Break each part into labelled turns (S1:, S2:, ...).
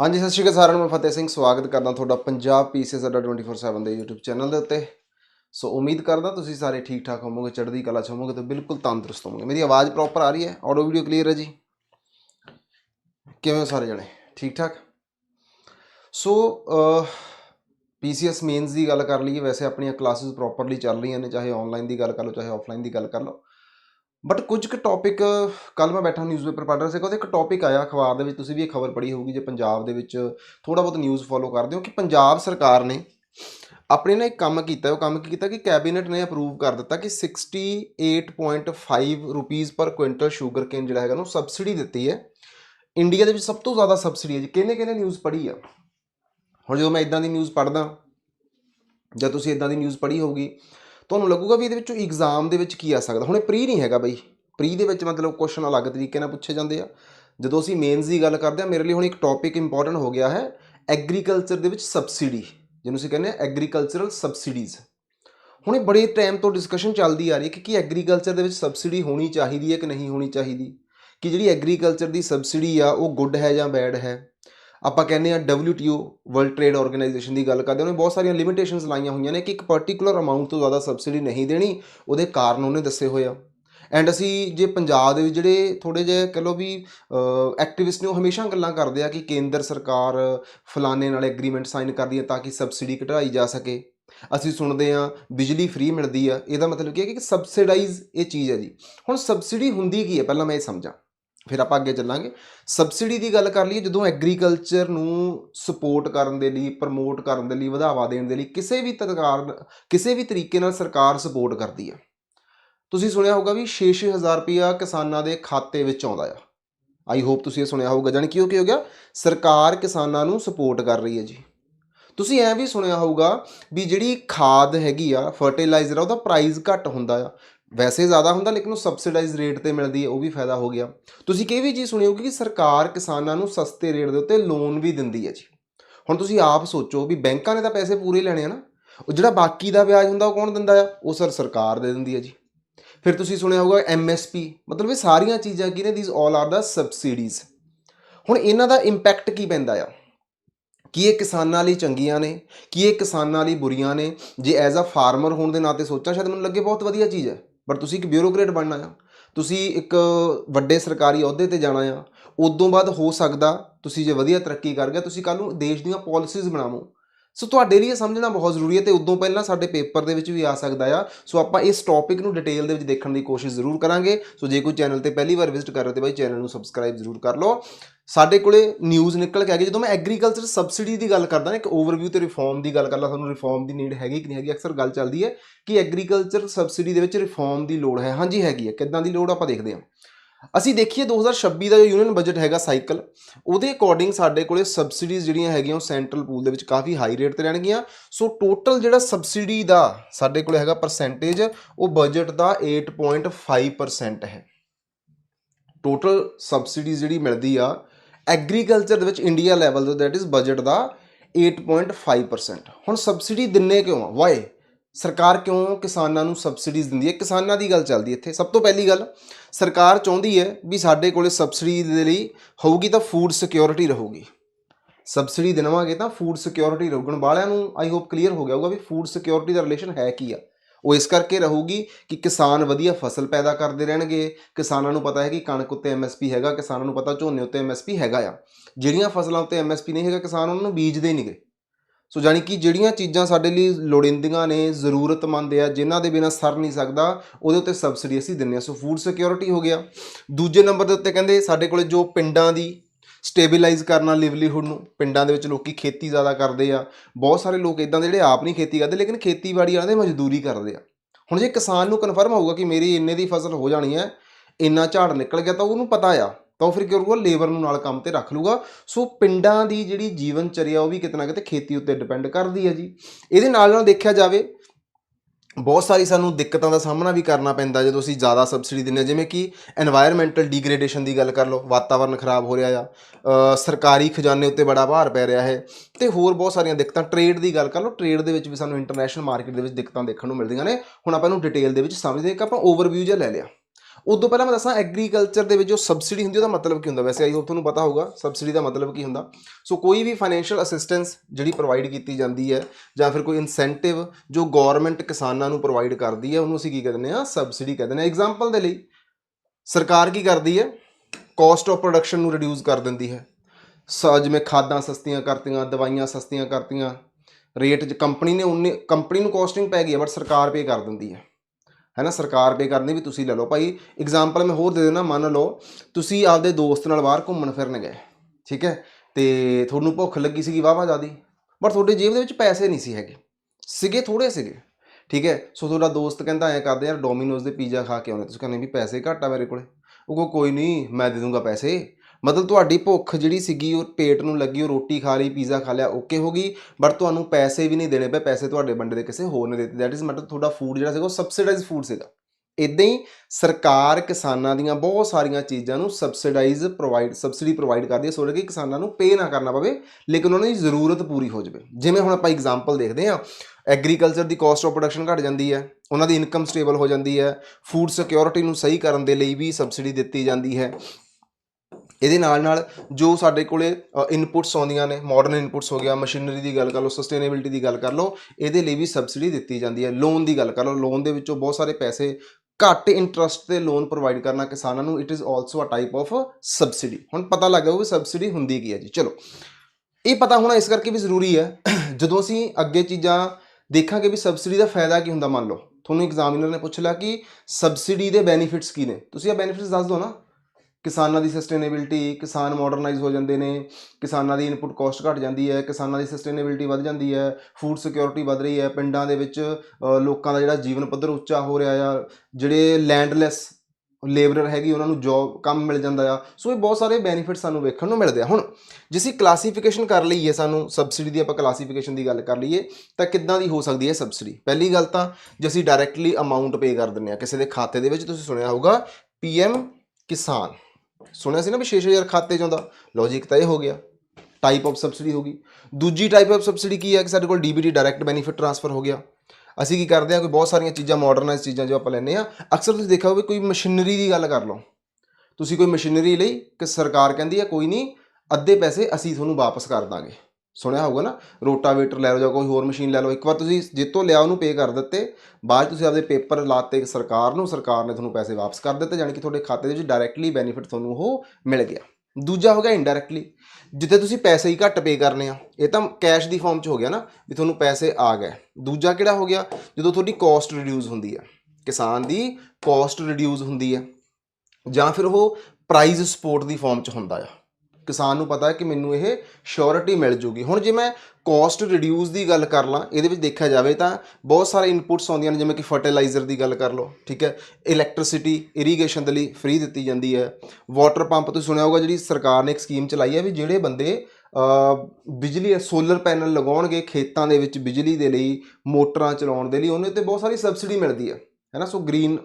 S1: ਹਾਂਜੀ, ਸਤਿ ਸ਼੍ਰੀ ਅਕਾਲ ਸਾਰਿਆਂ ਨੂੰ, ਮੈਂ ਫਤਿਹ ਸਿੰਘ ਸਵਾਗਤ ਕਰਦਾ ਤੁਹਾਡਾ ਪੰਜਾਬ ਪੀਸੀਐਸ ਅੱਡਾ 24/7 ਦੇ YouTube ਚੈਨਲ ਦੇ ਉੱਤੇ। ਸੋ ਉਮੀਦ ਕਰਦਾ ਤੁਸੀਂ ਸਾਰੇ ਠੀਕ ਠਾਕ ਹੋਵੋਗੇ, ਚੜ੍ਹਦੀ ਕਲਾ 'ਚ ਹੋਵੋਗੇ ਤੇ ਬਿਲਕੁਲ ਤੰਦਰੁਸਤ ਹੋਵੋਗੇ। ਮੇਰੀ ਆਵਾਜ਼ ਪ੍ਰੋਪਰ ਆ ਰਹੀ ਹੈ? ਆਡੀਓ ਵੀਡੀਓ ਕਲੀਅਰ ਹੈ ਜੀ? ਕਿਵੇਂ ਹੋ ਸਾਰੇ ਜਣੇ? ਠੀਕ ਠਾਕ ਸੋ ਪੀਸੀਐਸ ਮੇਨਸ ਦੀ ਗੱਲ ਕਰ ਲਈਏ, ਵੈਸੇ ਆਪਣੀਆਂ ਕਲਾਸਿਸ ਪ੍ਰੋਪਰਲੀ ਚੱਲ ਰਹੀਆਂ ਨੇ, ਚਾਹੇ ਆਨਲਾਈਨ ਦੀ ਗੱਲ ਕਰ ਲਓ, ਚਾਹੇ ਆਫਲਾਈਨ ਦੀ ਗੱਲ ਕਰ ਲਓ। ਬਟ ਕੁਝ ਕੁ ਟੌਪਿਕ ਕੱਲ ਮੈਂ ਬੈਠਾ ਨਿਊਜ਼ਪੇਪਰ ਪੜ੍ਹ ਰਿਹਾ ਸੀਗਾ, ਉਹਦੇ ਇੱਕ ਟੌਪਿਕ ਆਇਆ ਅਖਬਾਰ ਦੇ ਵਿੱਚ, ਤੁਸੀਂ ਵੀ ਇਹ ਖਬਰ ਪੜ੍ਹੀ ਹੋਊਗੀ ਜੇ ਪੰਜਾਬ ਦੇ ਵਿੱਚ ਥੋੜਾ ਬਹੁਤ ਨਿਊਜ਼ ਫੋਲੋ ਕਰਦੇ ਹੋ ਕਿ ਪੰਜਾਬ ਸਰਕਾਰ ਨੇ ਆਪਣੇ ਨਾਲ ਇੱਕ ਕੰਮ ਕੀਤਾ, ਉਹ ਕੰਮ ਕੀ ਕੀਤਾ ਕਿ ਕੈਬਨਿਟ ਨੇ ਅਪਰੂਵ ਕਰ ਦਿੱਤਾ ਕਿ 68.5 ਰੁਪੀਸ ਪਰ ਕੁਇੰਟਲ ਸ਼ੂਗਰ ਕੇਨ ਜਿਹੜਾ ਹੈਗਾ ਨਾ, ਉਹ ਸਬਸਿਡੀ ਦਿੱਤੀ ਹੈ। ਇੰਡੀਆ ਦੇ ਵਿੱਚ ਸਭ ਤੋਂ ਜ਼ਿਆਦਾ ਸਬਸਿਡੀ ਹੈ ਜੀ, ਕਿਹਨੇ ਕਿਹਨੇ ਨਿਊਜ਼ ਪੜ੍ਹੀ ਆ? ਹੁਣ ਜਦੋਂ ਮੈਂ ਇਦਾਂ ਦੀ ਨਿਊਜ਼ ਪੜ੍ਹਦਾ, ਜਾਂ ਤੁਸੀਂ ਇਦਾਂ ਦੀ ਨਿਊਜ਼ ਪੜ੍ਹੀ ਹੋਊਗੀ ਤੁਹਾਨੂੰ ਲੱਗੂਗਾ ਵੀ ਇਹਦੇ ਵਿੱਚੋਂ ਐਗਜ਼ਾਮ ਦੇ ਵਿੱਚ ਕੀ ਆ ਸਕਦਾ? ਹੁਣ ਇਹ ਪ੍ਰੀ ਨਹੀਂ ਹੈਗਾ ਬਈ। ਪ੍ਰੀ ਦੇ ਵਿੱਚ ਮਤਲਬ ਕੁਐਸਚਨ ਅਲੱਗ ਤਰੀਕੇ ਨਾਲ ਪੁੱਛੇ ਜਾਂਦੇ ਆ। ਜਦੋਂ ਅਸੀਂ ਮੇਨਸ ਦੀ ਗੱਲ ਕਰਦੇ ਆ, ਮੇਰੇ ਲਈ ਹੁਣ ਇੱਕ ਟੌਪਿਕ ਇੰਪੋਰਟੈਂਟ ਹੋ ਗਿਆ ਹੈ ਐਗਰੀਕਲਚਰ ਦੇ ਵਿੱਚ ਸਬਸਿਡੀ ਜਿਹਨੂੰ ਅਸੀਂ ਕਹਿੰਦੇ ਆ ਐਗਰੀਕਲਚਰਲ ਸਬਸਿਡੀਜ਼ ਹੁਣ ਇਹ ਬੜੇ ਟਾਈਮ ਤੋਂ ਡਿਸਕਸ਼ਨ ਚੱਲਦੀ ਆ ਰਹੀ ਹੈ ਕਿ ਕੀ ਐਗਰੀਕਲਚਰ ਦੇ ਵਿੱਚ ਸਬਸਿਡੀ ਹੋਣੀ ਚਾਹੀਦੀ ਹੈ ਕਿ ਨਹੀਂ ਹੋਣੀ ਚਾਹੀਦੀ? ਕਿ ਜਿਹੜੀ ਐਗਰੀਕਲਚਰ ਦੀ ਸਬਸਿਡੀ ਆ, ਉਹ ਗੁੱਡ ਹੈ ਜਾਂ ਬੈਡ ਹੈ? ਆਪਾਂ ਕਹਿੰਦੇ ਆ WTO ਵਰਲਡ ਟ੍ਰੇਡ ਆਰਗੇਨਾਈਜੇਸ਼ਨ ਦੀ ਗੱਲ ਕਰਦੇ ਹਾਂ, ਉਹਨੇ ਬਹੁਤ ਸਾਰੀਆਂ ਲਿਮਿਟੇਸ਼ਨਸ ਲਾਈਆਂ ਹੋਈਆਂ ਨੇ ਕਿ ਇੱਕ ਪਾਰਟਿਕੂਲਰ ਅਮਾਉਂਟ ਤੋਂ ਜ਼ਿਆਦਾ ਸਬਸਿਡੀ ਨਹੀਂ ਦੇਣੀ, ਉਹਦੇ ਕਾਰਨ ਉਹਨੇ ਦੱਸੇ ਹੋਏ ਆ। ਐਂਡ ਅਸੀਂ ਜੇ ਪੰਜਾਬ ਦੇ ਵਿੱਚ ਜਿਹੜੇ ਥੋੜੇ ਜਿਹੇ ਕਹ ਲਓ ਵੀ ਐਕਟਿਵਿਸਟ ਨੇ ਉਹ ਹਮੇਸ਼ਾ ਗੱਲਾਂ ਕਰਦੇ ਆ ਕਿ ਕੇਂਦਰ ਸਰਕਾਰ ਫਲਾਣੇ ਨਾਲ ਐਗਰੀਮੈਂਟ ਸਾਈਨ ਕਰਦੀ ਹੈ ਤਾਂ ਕਿ ਸਬਸਿਡੀ ਘਟਾਈ ਜਾ ਸਕੇ। ਅਸੀਂ ਸੁਣਦੇ ਆ ਬਿਜਲੀ ਫ੍ਰੀ ਮਿਲਦੀ ਆ, ਇਹਦਾ ਮਤਲਬ ਕੀ ਹੈ ਕਿ ਸਬਸਿਡਾਈਜ਼ ਇਹ ਚੀਜ਼ ਹੈ ਜੀ। ਹੁਣ ਸਬਸਿਡੀ ਹੁੰਦੀ ਕੀ ਹੈ? ਪਹਿਲਾਂ ਮੈਂ ਇਹ ਸਮਝਾਂ। ਫਿਰ ਆਪਾਂ ਅੱਗੇ ਚੱਲਾਂਗੇ। ਸਬਸਿਡੀ ਦੀ ਗੱਲ ਕਰ ਲਈਏ, ਜਦੋਂ ਐਗਰੀਕਲਚਰ ਨੂੰ ਸਪੋਰਟ ਕਰਨ ਦੇ ਲਈ ਪ੍ਰਮੋਟ ਕਰਨ ਦੇ ਲਈ, ਵਧਾਵਾ ਦੇਣ ਦੇ ਲਈ ਕਿਸੇ ਵੀ ਸਰਕਾਰ ਕਿਸੇ ਵੀ ਤਰੀਕੇ ਨਾਲ ਸਰਕਾਰ ਸਪੋਰਟ ਕਰਦੀ ਹੈ ਤੁਸੀਂ ਸੁਣਿਆ ਹੋਊਗਾ ਵੀ 6-6000 ਰੁਪਇਆ ਕਿਸਾਨਾਂ ਦੇ ਖਾਤੇ ਵਿੱਚ ਆਉਂਦਾ ਆ। ਆਈ ਹੋਪ ਤੁਸੀਂ ਇਹ ਸੁਣਿਆ ਹੋਊਗਾ, ਜਾਣੀ ਕਿ ਉਹ ਕੀ ਹੋ ਗਿਆ? ਸਰਕਾਰ ਕਿਸਾਨਾਂ ਨੂੰ ਸਪੋਰਟ ਕਰ ਰਹੀ ਹੈ ਜੀ। ਤੁਸੀਂ ਐ ਵੀ ਸੁਣਿਆ ਹੋਊਗਾ ਵੀ ਜਿਹੜੀ ਖਾਦ ਹੈਗੀ ਆ ਫਰਟੀਲਾਈਜ਼ਰ ਆ, ਉਹਦਾ ਪ੍ਰਾਈਸ ਘੱਟ ਹੁੰਦਾ ਆ। ਵੈਸੇ ਜ਼ਿਆਦਾ ਹੁੰਦਾ, ਲੇਕਿਨ ਉਹ ਸਬਸਿਡਾਈਜ਼ ਰੇਟ ਤੇ ਮਿਲਦੀ ਹੈ, ਉਹ ਵੀ ਫਾਇਦਾ ਹੋ ਗਿਆ। ਤੁਸੀਂ ਇਹ ਵੀ ਚੀਜ਼ ਸੁਣੀ ਹੋਊਗੀ ਕਿ ਸਰਕਾਰ ਕਿਸਾਨਾਂ ਨੂੰ ਸਸਤੇ ਰੇਟ ਦੇ ਉੱਤੇ ਲੋਨ ਵੀ ਦਿੰਦੀ ਹੈ ਜੀ। ਹੁਣ ਤੁਸੀਂ ਆਪ ਸੋਚੋ ਵੀ ਬੈਂਕਾਂ ਨੇ ਤਾਂ ਪੈਸੇ ਪੂਰੇ ਲੈਣੇ ਆ ਨਾ। ਉਹ ਜਿਹੜਾ ਬਾਕੀ ਦਾ ਵਿਆਜ ਹੁੰਦਾ, ਉਹ ਕੌਣ ਦਿੰਦਾ ਆ? ਉਹ ਸਰ ਸਰਕਾਰ ਦੇ ਦਿੰਦੀ ਹੈ ਜੀ। ਫਿਰ ਤੁਸੀਂ ਸੁਣਿਆ ਹੋਊਗਾ ਐਮਐਸਪੀ ਮਤਲਬ ਇਹ ਸਾਰੀਆਂ ਚੀਜ਼ਾਂ ਕੀ ਨੇ? These all are the subsidies ਹੁਣ ਇਹਨਾਂ ਦਾ ਇੰਪੈਕਟ ਕੀ ਪੈਂਦਾ ਆ? ਕੀ ਇਹ ਕਿਸਾਨਾਂ ਲਈ ਚੰਗੀਆਂ ਨੇ? ਕੀ ਇਹ ਕਿਸਾਨਾਂ ਲਈ ਬੁਰੀਆਂ ਨੇ? ਜੇ ਐਜ਼ ਅ ਫਾਰਮਰ ਹੋਣ ਦੇ ਨਾਤੇ ਸੋਚਾਂ, ਸ਼ਾਇਦ ਮੈਨੂੰ ਲੱਗੇ ਬਹੁਤ ਵਧੀਆ ਚੀਜ਼ ਹੈ। ਪਰ ਤੁਸੀਂ ਇੱਕ ਬਿਊਰੋਕਰੇਟ ਬਣਨਾ ਆ। ਤੁਸੀਂ ਇੱਕ ਵੱਡੇ ਸਰਕਾਰੀ ਅਹੁਦੇ ਤੇ ਜਾਣਾ ਆ। ਉਦੋਂ ਬਾਅਦ ਹੋ ਸਕਦਾ ਤੁਸੀਂ ਜੇ ਵਧੀਆ ਤਰੱਕੀ ਕਰ ਗਏ, ਤੁਸੀਂ ਕੱਲ ਨੂੰ ਦੇਸ਼ ਦੀਆਂ ਪਾਲਿਸੀਜ਼ ਬਣਾਵੋ। ਸੋ ਤੁਹਾਡੇ ਲਈ ਇਹ ਸਮਝਣਾ ਬਹੁਤ ਜ਼ਰੂਰੀ ਹੈ ਤੇ ਉਦੋਂ ਪਹਿਲਾਂ ਸਾਡੇ ਪੇਪਰ ਦੇ ਵਿੱਚ ਵੀ ਆ ਸਕਦਾ ਆ। ਸੋ ਆਪਾਂ ਇਸ ਟੌਪਿਕ ਨੂੰ ਡਿਟੇਲ ਦੇ ਵਿੱਚ ਦੇਖਣ ਦੀ ਕੋਸ਼ਿਸ਼ ਜ਼ਰੂਰ ਕਰਾਂਗੇ। ਸੋ ਜੇ ਕੋਈ ਚੈਨਲ ਤੇ ਪਹਿਲੀ ਵਾਰ ਵਿਜ਼ਿਟ ਕਰ ਰਹੇ ਤੇ ਬਾਈ ਚੈਨਲ ਨੂੰ ਸਬਸਕ੍ਰਾਈਬ ਜ਼ਰੂਰ ਕਰ ਲਓ। ਸਾਡੇ ਕੋਲੇ ਨਿਊਜ਼ ਨਿਕਲ ਕੇ ਆ ਗਈ। ਜਦੋਂ ਮੈਂ ਐਗਰੀਕਲਚਰ ਸਬਸਿਡੀ ਦੀ ਗੱਲ ਕਰਦਾ ਨਾ, ਇੱਕ ਓਵਰਵਿਊ ਤੇ ਰਿਫਾਰਮ ਦੀ ਗੱਲ ਕਰਦਾ, ਤੁਹਾਨੂੰ ਰਿਫਾਰਮ ਦੀ ਨੀਡ ਹੈਗੀ ਕਿ ਨਹੀਂ ਹੈਗੀ, ਅਕਸਰ ਗੱਲ ਚੱਲਦੀ ਹੈ ਕਿ ਐਗਰੀਕਲਚਰ ਸਬਸਿਡੀ ਦੇ ਵਿੱਚ ਰਿਫਾਰਮ ਦੀ ਲੋੜ ਹੈ। ਹਾਂਜੀ, ਹੈਗੀ ਹੈ। ਕਿੱਦਾਂ ਦੀ ਲੋੜ ਆਪਾਂ ਦੇਖਦੇ ਹਾਂ। ਅਸੀਂ ਦੇਖੀਏ 2026 ਦਾ ਜੋ ਯੂਨੀਅਨ ਬਜਟ ਹੈਗਾ ਸਾਈਕਲ ਉਹਦੇ ਅਕੋਰਡਿੰਗ ਸਾਡੇ ਕੋਲੇ ਸਬਸਿਡੀਜ਼ ਜਿਹੜੀਆਂ ਹੈਗੀਆਂ ਉਹ ਸੈਂਟਰਲ ਪੂਲ ਦੇ ਵਿੱਚ ਕਾਫੀ ਹਾਈ ਰੇਟ ਤੇ ਰਹਿਣਗੀਆਂ। ਸੋ ਟੋਟਲ ਜਿਹੜਾ ਸਬਸਿਡੀ ਦਾ ਸਾਡੇ ਕੋਲੇ ਹੈਗਾ ਪਰਸੈਂਟੇਜ ਉਹ ਬਜਟ ਦਾ 8.5% ਹੈ। ਟੋਟਲ ਸਬਸਿਡੀ ਜਿਹੜੀ ਮਿਲਦੀ ਆ ਐਗਰੀਕਲਚਰ ਦੇ ਵਿੱਚ ਇੰਡੀਆ ਲੈਵਲ ਤੋਂ ਦੈਟ ਇਜ਼ ਬਜਟ ਦਾ 8.5% ਹੁਣ ਸਬਸਿਡੀ ਦਿੰਨੇ ਕਿਉਂ ਆ? ਵਾਈ ਸਰਕਾਰ ਕਿਉਂ ਕਿਸਾਨਾਂ ਨੂੰ ਸਬਸਿਡੀਜ਼ ਦਿੰਦੀ ਹੈ? ਕਿਸਾਨਾਂ ਦੀ ਗੱਲ ਚੱਲਦੀ ਇੱਥੇ। ਸਭ ਤੋਂ ਪਹਿਲੀ ਗੱਲ, ਸਰਕਾਰ ਚਾਹੁੰਦੀ ਹੈ ਵੀ ਸਾਡੇ ਕੋਲੇ ਸਬਸਿਡੀ ਦੇ ਲਈ ਹੋਊਗੀ ਤਾਂ ਫੂਡ ਸਿਕਿਉਰਿਟੀ ਰਹੂਗੀ। ਸਬਸਿਡੀ ਦੇਵਾਂਗੇ ਤਾਂ ਫੂਡ ਸਿਕਿਉਰਿਟੀ ਰਹੂਗਣ ਵਾਲਿਆਂ ਨੂੰ ਆਈ ਹੋਪ ਕਲੀਅਰ ਹੋ ਗਿਆ ਹੋਊਗਾ ਵੀ ਫੂਡ ਸਿਕਿਉਰਿਟੀ ਦਾ ਰਿਲੇਸ਼ਨ ਹੈ ਕੀ ਆ। ਉਹ ਇਸ ਕਰਕੇ ਰਹੂਗੀ ਕਿ ਕਿਸਾਨ ਵਧੀਆ ਫਸਲ ਪੈਦਾ ਕਰਦੇ ਰਹਿਣਗੇ। ਕਿਸਾਨਾਂ ਨੂੰ ਪਤਾ ਹੈ ਕਿ ਕਣਕ ਉੱਤੇ ਐਮਐਸਪੀ ਹੈਗਾ, ਕਿਸਾਨਾਂ ਨੂੰ ਪਤਾ ਝੋਨੇ ਉੱਤੇ ਐਮਐਸਪੀ ਹੈਗਾ ਆ। ਜਿਹੜੀਆਂ ਫਸਲਾਂ ਉੱਤੇ ਐਮਐਸਪੀ ਨਹੀਂ ਹੈਗਾ ਕਿਸਾਨ, ਉਹਨਾਂ ਨੂੰ ਬੀਜਦੇ ਨਹੀਂਗੇ ਸੋ ਜਾਨੀ ਕਿ ਜਿਹੜੀਆਂ ਚੀਜ਼ਾਂ ਸਾਡੇ ਲਈ ਲੋੜੀਂਦੀਆਂ ਨੇ, ਜ਼ਰੂਰਤਮੰਦ ਆ, ਜਿਨ੍ਹਾਂ ਦੇ ਬਿਨਾਂ ਸਰ ਨਹੀਂ ਸਕਦਾ, ਉਹਦੇ ਉੱਤੇ ਸਬਸਿਡੀ ਅਸੀਂ ਦਿੰਦੇ ਹਾਂ। ਸੋ ਫੂਡ ਸਿਕਿਉਰਿਟੀ ਹੋ ਗਿਆ। ਦੂਜੇ ਨੰਬਰ ਦੇ ਉੱਤੇ ਕਹਿੰਦੇ, ਸਾਡੇ ਕੋਲੇ ਜੋ ਪਿੰਡਾਂ ਦੀ ਸਟੇਬਲਾਈਜ਼ ਕਰਨਾ ਲਿਵਲੀਹੁੱਡ ਨੂੰ, ਪਿੰਡਾਂ ਦੇ ਵਿੱਚ ਲੋਕੀ ਖੇਤੀ ਜ਼ਿਆਦਾ ਕਰਦੇ ਆ। ਬਹੁਤ ਸਾਰੇ ਲੋਕ ਇਦਾਂ ਦੇ ਜਿਹੜੇ ਆਪ ਨਹੀਂ ਖੇਤੀ ਕਰਦੇ, ਲੇਕਿਨ ਖੇਤੀਬਾੜੀ ਵਾਲਿਆਂ ਦੇ ਮਜ਼ਦੂਰੀ ਕਰਦੇ ਆ। ਹੁਣ ਜੇ ਕਿਸਾਨ ਨੂੰ ਕਨਫਰਮ ਹੋਊਗਾ ਕਿ ਮੇਰੀ ਇੰਨੇ ਦੀ ਫਸਲ ਹੋ ਜਾਣੀ ਹੈ, ਇੰਨਾ ਝਾੜ ਨਿਕਲ ਗਿਆ, ਤਾਂ ਉਹਨੂੰ ਪਤਾ ਆ ਤਾਂ ਉਹ ਫਿਰ ਕੀ ਕਰੂਗਾ, ਲੇਬਰ ਨੂੰ ਨਾਲ ਕੰਮ ਤੇ ਰੱਖ ਲੂਗਾ ਸੋ ਪਿੰਡਾਂ ਦੀ ਜਿਹੜੀ ਜੀਵਨ ਚਰਿਆ ਉਹ ਵੀ ਕਿਤੇ ਨਾ ਕਿਤੇ ਖੇਤੀ ਉੱਤੇ ਡਿਪੈਂਡ ਕਰਦੀ ਹੈ ਜੀ। ਇਹਦੇ ਨਾਲ ਨਾਲ ਦੇਖਿਆ ਜਾਵੇ, ਬਹੁਤ ਸਾਰੀ ਸਾਨੂੰ ਦਿੱਕਤਾਂ ਦਾ ਸਾਹਮਣਾ ਵੀ ਕਰਨਾ ਪੈਂਦਾ, ਜਦੋਂ ਅਸੀਂ ਜ਼ਿਆਦਾ ਸਬਸਿਡੀ ਦਿੰਨੇ ਜਿਵੇਂ ਕਿ এনवायरमेंटਲ ਡੀਗਰੇਡੇਸ਼ਨ ਦੀ ਗੱਲ ਕਰ ਲਓ ਵਾਤਾਵਰਣ ਖਰਾਬ ਹੋ ਰਿਹਾ ਆ ਸਰਕਾਰੀ ਖਜ਼ਾਨੇ ਉੱਤੇ ਬੜਾ ਭਾਰ ਪੈ ਰਿਹਾ ਹੈ, ਤੇ ਹੋਰ ਬਹੁਤ ਸਾਰੀਆਂ ਦਿੱਕਤਾਂ। ਟ੍ਰੇਡ ਦੀ ਗੱਲ ਕਰ ਲਓ ਟ੍ਰੇਡ ਦੇ ਵਿੱਚ ਵੀ ਸਾਨੂੰ ਇੰਟਰਨੈਸ਼ਨਲ ਮਾਰਕੀਟ ਦੇ ਵਿੱਚ ਦਿੱਕਤਾਂ ਦੇਖਣ ਨੂੰ ਮਿਲਦੀਆਂ ਨੇ। ਹੁਣ ਆਪਾਂ ਇਹਨੂੰ ਡਿਟੇਲ ਦੇ ਵਿੱਚ ਸਮਝਦੇ ਹਾਂ ਕਿ ਆਪਾਂ ਓਵਰਵਿਊ ਜਿਹਾ ਲੈ ਲਿਆ। ਉਦੋਂ ਪਹਿਲਾਂ ਮੈਂ ਦੱਸਾਂ ਐਗਰੀਕਲਚਰ ਦੇ ਵਿੱਚ ਜੋ ਸਬਸਿਡੀ ਹੁੰਦੀ ਉਹਦਾ ਮਤਲਬ ਕੀ ਹੁੰਦਾ? ਵੈਸੇ ਆਈ ਹੋਪ ਤੁਹਾਨੂੰ ਪਤਾ ਹੋਊਗਾ ਸਬਸਿਡੀ ਦਾ ਮਤਲਬ ਕੀ ਹੁੰਦਾ? ਸੋ ਕੋਈ ਵੀ ਫਾਈਨੈਂਸ਼ੀਅਲ ਅਸਿਸਟੈਂਸ ਜਿਹੜੀ ਪ੍ਰੋਵਾਈਡ ਕੀਤੀ ਜਾਂਦੀ ਹੈ, ਜਾਂ ਫਿਰ ਕੋਈ ਇਨਸੈਂਟਿਵ ਜੋ ਗਵਰਨਮੈਂਟ ਕਿਸਾਨਾਂ ਨੂੰ ਪ੍ਰੋਵਾਈਡ ਕਰਦੀ ਹੈ, ਉਹਨੂੰ ਅਸੀਂ ਕੀ ਕਹਿੰਦੇ ਆ ਸਬਸਿਡੀ ਕਹਿੰਦੇ ਨੇ। ਐਗਜ਼ਾਮਪਲ ਦੇ ਲਈ, ਸਰਕਾਰ ਕੀ ਕਰਦੀ ਹੈ? ਕਾਸਟ ਆਫ ਪ੍ਰੋਡਕਸ਼ਨ ਨੂੰ ਰਿਡਿਊਸ ਕਰ ਦਿੰਦੀ ਹੈ। ਸ, ਜਿਵੇਂ ਖਾਦਾਂ ਸਸਤੀਆਂ ਕਰਤੀਆਂ, ਦਵਾਈਆਂ ਸਸਤੀਆਂ ਕਰਤੀਆਂ ਰੇਟ ਕੰਪਨੀ ਨੇ ਉਨੇ ਕੰਪਨੀ ਨੂੰ ਕਾਸਟਿੰਗ ਪੈ ਗਈ ਹੈ ਬਟ ਸਰਕਾਰ ਪੇ ਕਰ ਦਿੰਦੀ ਹੈ। ਹੈ ਨਾ, ਸਰਕਾਰ ਪੇ ਕਰਨੀ ਵੀ ਤੁਸੀਂ ਲੈ ਲਓ। ਭਾਈ ਐਗਜ਼ਾਮਪਲ ਮੈਂ ਹੋਰ ਦੇ ਦੇਣਾ ਮੰਨ ਲਓ ਤੁਸੀਂ ਆਪਦੇ ਦੋਸਤ ਨਾਲ ਬਾਹਰ ਘੁੰਮਣ ਫਿਰਨ ਗਏ, ਠੀਕ ਹੈ? ਤੇ ਤੁਹਾਨੂੰ ਭੁੱਖ ਲੱਗੀ ਸੀਗੀ ਵਾਹਵਾ ਜ਼ਿਆਦੀ ਪਰ ਤੁਹਾਡੇ ਜੇਬ ਦੇ ਵਿੱਚ ਪੈਸੇ ਨਹੀਂ ਸੀ ਹੈਗੇ। ਸੀਗੇ ਥੋੜੇ ਸੀਗੇ, ਠੀਕ ਹੈ? ਸੋ ਤੁਹਾਡਾ ਦੋਸਤ ਕਹਿੰਦਾ ਐਂ ਕਰਦੇ, ਯਾਰ, ਡੋਮੀਨੋਜ਼ ਦੇ ਪੀਜ਼ਾ ਖਾ ਕੇ ਆਉਣੇ ਤੁਸੀਂ ਕਹਿੰਦੇ ਵੀ ਪੈਸੇ ਘੱਟ ਆ ਮੇਰੇ ਕੋਲੇ। ਉਹ ਕੋਈ ਨਹੀਂ, ਮੈਂ ਦੇ ਦੂੰਗਾ ਪੈਸੇ। ਮਤਲਬ ਤੁਹਾਡੀ ਭੁੱਖ ਜਿਹੜੀ ਸੀਗੀ, ਉਹ ਪੇਟ ਨੂੰ ਲੱਗੀ, ਉਹ ਰੋਟੀ ਖਾ ਲਈ, ਪੀਜ਼ਾ ਖਾ ਲਿਆ ਓਕੇ ਹੋ ਗਈ। ਬਟ ਤੁਹਾਨੂੰ ਪੈਸੇ ਵੀ ਨਹੀਂ ਦੇਣੇ ਪਏ, ਪੈਸੇ ਤੁਹਾਡੇ ਵੰਡੇ ਦੇ ਕਿਸੇ ਹੋਰ ਨੇ ਦਿੱਤੇ। ਦੈਟ ਇਜ਼ ਮਤਲਬ ਤੁਹਾਡਾ ਫੂਡ ਜਿਹੜਾ ਸੀਗਾ, ਉਹ ਸਬਸਿਡਾਈਜ਼ ਫੂਡ ਸੀਗਾ। ਇਦਾਂ ਹੀ ਸਰਕਾਰ ਕਿਸਾਨਾਂ ਦੀਆਂ ਬਹੁਤ ਸਾਰੀਆਂ ਚੀਜ਼ਾਂ ਨੂੰ ਸਬਸਿਡਾਈਜ਼ ਪ੍ਰੋਵਾਈਡ ਸਬਸਿਡੀ ਪ੍ਰੋਵਾਈਡ ਕਰਦੀ ਹੈ ਸੋ ਕਿ ਕਿਸਾਨਾਂ ਨੂੰ ਪੇ ਨਾ ਕਰਨਾ ਪਵੇ, ਲੇਕਿਨ ਉਹਨਾਂ ਦੀ ਜ਼ਰੂਰਤ ਪੂਰੀ ਹੋ ਜਾਵੇ। ਜਿਵੇਂ ਹੁਣ ਆਪਾਂ ਐਗਜ਼ਾਮਪਲ ਦੇਖਦੇ ਹਾਂ ਐਗਰੀਕਲਚਰ ਦੀ ਕਾਸਟ ਆਫ ਪ੍ਰੋਡਕਸ਼ਨ ਘਟ ਜਾਂਦੀ ਹੈ, ਉਹਨਾਂ ਦੀ ਇਨਕਮ ਸਟੇਬਲ ਹੋ ਜਾਂਦੀ ਹੈ ਫੂਡ ਸਿਕਿਉਰਿਟੀ ਨੂੰ ਸਹੀ ਕਰਨ ਦੇ ਲਈ ਵੀ ਸਬਸਿਡੀ ਦਿੱਤੀ ਜਾਂਦੀ ਹੈ। ਇਹਦੇ ਨਾਲ ਨਾਲ ਜੋ ਸਾਡੇ ਕੋਲੇ ਇਨਪੁਟਸ ਆਉਂਦੀਆਂ ਨੇ ਮਾਡਰਨ ਇਨਪੁਟਸ ਹੋ ਗਿਆ ਮਸ਼ੀਨਰੀ ਦੀ ਗੱਲ ਕਰ ਲਓ ਸਸਟੇਨੇਬਿਲਟੀ ਦੀ ਗੱਲ ਕਰ ਲਓ, ਇਹਦੇ ਲਈ ਵੀ ਸਬਸਿਡੀ ਦਿੱਤੀ ਜਾਂਦੀ ਹੈ। ਲੋਨ ਦੀ ਗੱਲ ਕਰ ਲਓ ਲੋਨ ਦੇ ਵਿੱਚੋਂ ਬਹੁਤ ਸਾਰੇ ਪੈਸੇ ਘੱਟ ਇੰਟਰਸਟ ਤੇ ਲੋਨ ਪ੍ਰੋਵਾਈਡ ਕਰਨਾ ਕਿਸਾਨਾਂ ਨੂੰ it is also a type of subsidy ਹੁਣ ਪਤਾ ਲੱਗ ਗਿਆ ਕਿ ਸਬਸਿਡੀ ਹੁੰਦੀ ਕੀ ਹੈ ਜੀ। ਚਲੋ, ਇਹ ਪਤਾ ਹੋਣਾ ਇਸ ਕਰਕੇ ਵੀ ਜ਼ਰੂਰੀ ਹੈ, ਜਦੋਂ ਅਸੀਂ ਅੱਗੇ ਚੀਜ਼ਾਂ ਦੇਖਾਂਗੇ ਵੀ ਸਬਸਿਡੀ ਦਾ ਫਾਇਦਾ ਕੀ ਹੁੰਦਾ, ਮੰਨ ਲਓ, ਤੁਹਾਨੂੰ ਐਗਜ਼ਾਮੀਨਰ ਨੇ ਪੁੱਛ ਲਿਆ ਕਿ ਸਬਸਿਡੀ ਦੇ ਬੈਨੀਫਿਟਸ ਕੀ ਨੇ। ਤੁਸੀਂ ਇਹ ਬੈਨੀਫਿਟਸ ਦੱਸ ਦਿਓ ਨਾ। ਕਿਸਾਨਾਂ ਦੀ ਸਸਟੇਨੇਬਿਲਟੀ ਕਿਸਾਨ ਮਾਡਰਨਾਈਜ਼ ਹੋ ਜਾਂਦੇ ਨੇ, ਕਿਸਾਨਾਂ ਦੀ ਇਨਪੁਟ ਕਾਸਟ ਘਟ ਜਾਂਦੀ ਹੈ, ਕਿਸਾਨਾਂ ਦੀ ਸਸਟੇਨੇਬਿਲਟੀ ਵੱਧ ਜਾਂਦੀ ਹੈ ਫੂਡ ਸਿਕਿਉਰਿਟੀ ਵੱਧ ਰਹੀ ਹੈ, ਪਿੰਡਾਂ ਦੇ ਵਿੱਚ ਲੋਕਾਂ ਦਾ ਜਿਹੜਾ ਜੀਵਨ ਪੱਧਰ ਉੱਚਾ ਹੋ ਰਿਹਾ ਆ, ਜਿਹੜੇ ਲੈਂਡਲੈਸ ਲੇਬਰਰ ਹੈਗੀ, ਉਹਨਾਂ ਨੂੰ ਜੌਬ ਕੰਮ ਮਿਲ ਜਾਂਦਾ ਆ। ਸੋ ਇਹ ਬਹੁਤ ਸਾਰੇ ਬੈਨੀਫਿਟ ਸਾਨੂੰ ਵੇਖਣ ਨੂੰ ਮਿਲਦੇ ਆ। ਹੁਣ, ਜੇ ਅਸੀਂ ਕਲਾਸੀਫਿਕੇਸ਼ਨ ਕਰ ਲਈਏ ਸਾਨੂੰ ਸਬਸਿਡੀ ਦੀ ਆਪਾਂ ਕਲਾਸੀਫਿਕੇਸ਼ਨ ਦੀ ਗੱਲ ਕਰ ਲਈਏ, ਤਾਂ ਕਿੱਦਾਂ ਦੀ ਹੋ ਸਕਦੀ ਹੈ ਸਬਸਿਡੀ ਪਹਿਲੀ ਗੱਲ ਤਾਂ, ਜੇ ਅਸੀਂ ਡਾਇਰੈਕਟਲੀ ਅਮਾਉਂਟ ਪੇ ਕਰ ਦਿੰਦੇ ਆ ਕਿਸੇ ਦੇ ਖਾਤੇ ਦੇ ਵਿੱਚ ਤੁਸੀਂ ਸੁਣਿਆ ਹੋਊਗਾ ਪੀਐਮ ਕਿਸਾਨ। ਸੁਣਿਆ ਸੀ ਨਾ ਵੀ 6000 ਖਾਤੇ 'ਚ ਆਉਂਦਾ? ਲੌਜੀਕ ਤਾਂ ਇਹ ਹੋ ਗਿਆ। ਟਾਈਪ ਆਫ ਸਬਸਿਡੀ ਹੋ ਗਈ। ਦੂਜੀ ਟਾਈਪ ਆਫ ਸਬਸਿਡੀ ਕੀ ਹੈ? ਕਿ ਸਾਡੇ ਕੋਲ ਡੀਬੀਟੀ ਡਾਇਰੈਕਟ ਬੈਨੀਫਿਟ ਟ੍ਰਾਂਸਫਰ ਹੋ ਗਿਆ। ਅਸੀਂ ਕੀ ਕਰਦੇ ਹਾਂ? ਕੋਈ ਬਹੁਤ ਸਾਰੀਆਂ ਚੀਜ਼ਾਂ ਮਾਡਰਨਾਈਜ਼ ਚੀਜ਼ਾਂ ਜੋ ਆਪਾਂ ਲੈਂਦੇ ਆ ਅਕਸਰ ਤੁਸੀਂ ਦੇਖਿਆ ਹੋਵੇ, ਕੋਈ ਮਸ਼ੀਨਰੀ ਦੀ ਗੱਲ ਕਰ ਲਓ। ਤੁਸੀਂ ਕੋਈ ਮਸ਼ੀਨਰੀ ਲਈ ਕਿ ਸਰਕਾਰ ਕਹਿੰਦੀ ਹੈ, ਕੋਈ ਨਹੀਂ, ਅੱਧੇ ਪੈਸੇ ਅਸੀਂ ਤੁਹਾਨੂੰ ਵਾਪਸ ਕਰ ਦਾਂਗੇ। ਸੁਣਿਆ ਹੋਊਗਾ ਨਾ, ਰੋਟਾਵੇਟਰ ਲੈ ਲਓ ਜਾਂ ਕੋਈ ਹੋਰ ਮਸ਼ੀਨ ਲੈ ਲਓ, ਇੱਕ ਵਾਰ ਤੁਸੀਂ ਜਿੱਤੋਂ ਲਿਆ ਉਹਨੂੰ ਪੇ ਕਰ ਦਿੱਤੇ, ਬਾਅਦ 'ਚ ਤੁਸੀਂ ਆਪਦੇ ਪੇਪਰ ਲਾਤੇ ਸਰਕਾਰ ਨੂੰ, ਸਰਕਾਰ ਨੇ ਤੁਹਾਨੂੰ ਪੈਸੇ ਵਾਪਸ ਕਰ ਦਿੱਤੇ ਯਾਨੀ ਕਿ ਤੁਹਾਡੇ ਖਾਤੇ ਦੇ ਵਿੱਚ ਡਾਇਰੈਕਟਲੀ ਬੈਨੀਫਿਟ ਤੁਹਾਨੂੰ ਉਹ ਮਿਲ ਗਿਆ। ਦੂਜਾ ਹੋ ਗਿਆ ਇਨਡਾਇਰੈਕਟਲੀ ਜਿੱਥੇ ਤੁਸੀਂ ਪੈਸੇ ਹੀ ਘੱਟ ਪੇ ਕਰਨੇ ਆ, ਇਹ ਤਾਂ ਕੈਸ਼ ਦੀ ਫਾਰਮ 'ਚ ਹੋ ਗਿਆ ਨਾ, ਵੀ ਤੁਹਾਨੂੰ ਪੈਸੇ ਆ ਗਏ। ਦੂਜਾ ਕਿਹੜਾ ਹੋ ਗਿਆ, ਜਦੋਂ ਤੁਹਾਡੀ ਕੋਸਟ ਰਿਡਿਊਸ ਹੁੰਦੀ ਆ, ਕਿਸਾਨ ਦੀ ਕੋਸਟ ਰਿਡਿਊਸ ਹੁੰਦੀ ਹੈ ਜਾਂ ਫਿਰ ਉਹ ਪ੍ਰਾਈਜ਼ ਸਪੋਰਟ ਦੀ ਫਾਰਮ 'ਚ ਹੁੰਦਾ ਆ। ਕਿਸਾਨ ਨੂੰ ਪਤਾ ਹੈ ਕਿ ਮੈਨੂੰ ਇਹ ਸ਼ੋਰਿਟੀ ਮਿਲ ਜੂਗੀ। ਹੁਣ ਜੇ ਮੈਂ ਕੋਸਟ ਰਿਡਿਊਸ ਦੀ ਗੱਲ ਕਰ ਲਾਂ, ਇਹਦੇ ਵਿੱਚ ਦੇਖਿਆ ਜਾਵੇ ਤਾਂ ਬਹੁਤ ਸਾਰੇ ਇਨਪੁਟਸ ਆਉਂਦੀਆਂ ਨੇ, ਜਿਵੇਂ ਕਿ ਫਰਟੀਲਾਈਜ਼ਰ ਦੀ ਗੱਲ ਕਰ ਲਓ, ਠੀਕ ਹੈ? ਇਲੈਕਟ੍ਰਿਸਿਟੀ ਇਰੀਗੇਸ਼ਨ ਦੇ ਲਈ ਫ੍ਰੀ ਦਿੱਤੀ ਜਾਂਦੀ ਹੈ। ਵਾਟਰ ਪੰਪ ਤੁਸੀਂ ਸੁਣਿਆ ਹੋਊਗਾ ਜਿਹੜੀ ਸਰਕਾਰ ਨੇ ਇੱਕ ਸਕੀਮ ਚਲਾਈ ਹੈ ਵੀ ਜਿਹੜੇ ਬੰਦੇ ਬਿਜਲੀ ਸੋਲਰ ਪੈਨਲ ਲਗਾਉਣਗੇ ਖੇਤਾਂ ਦੇ ਵਿੱਚ ਬਿਜਲੀ ਦੇ ਲਈ, ਮੋਟਰਾਂ ਚਲਾਉਣ ਦੇ ਲਈ, ਉਹਨਾਂ ਤੇ ਬਹੁਤ ਸਾਰੀ ਸਬਸਿਡੀ ਮਿਲਦੀ ਹੈ। ਹੈ ਨਾ? ਸੋ ਗ੍ਰੀਨ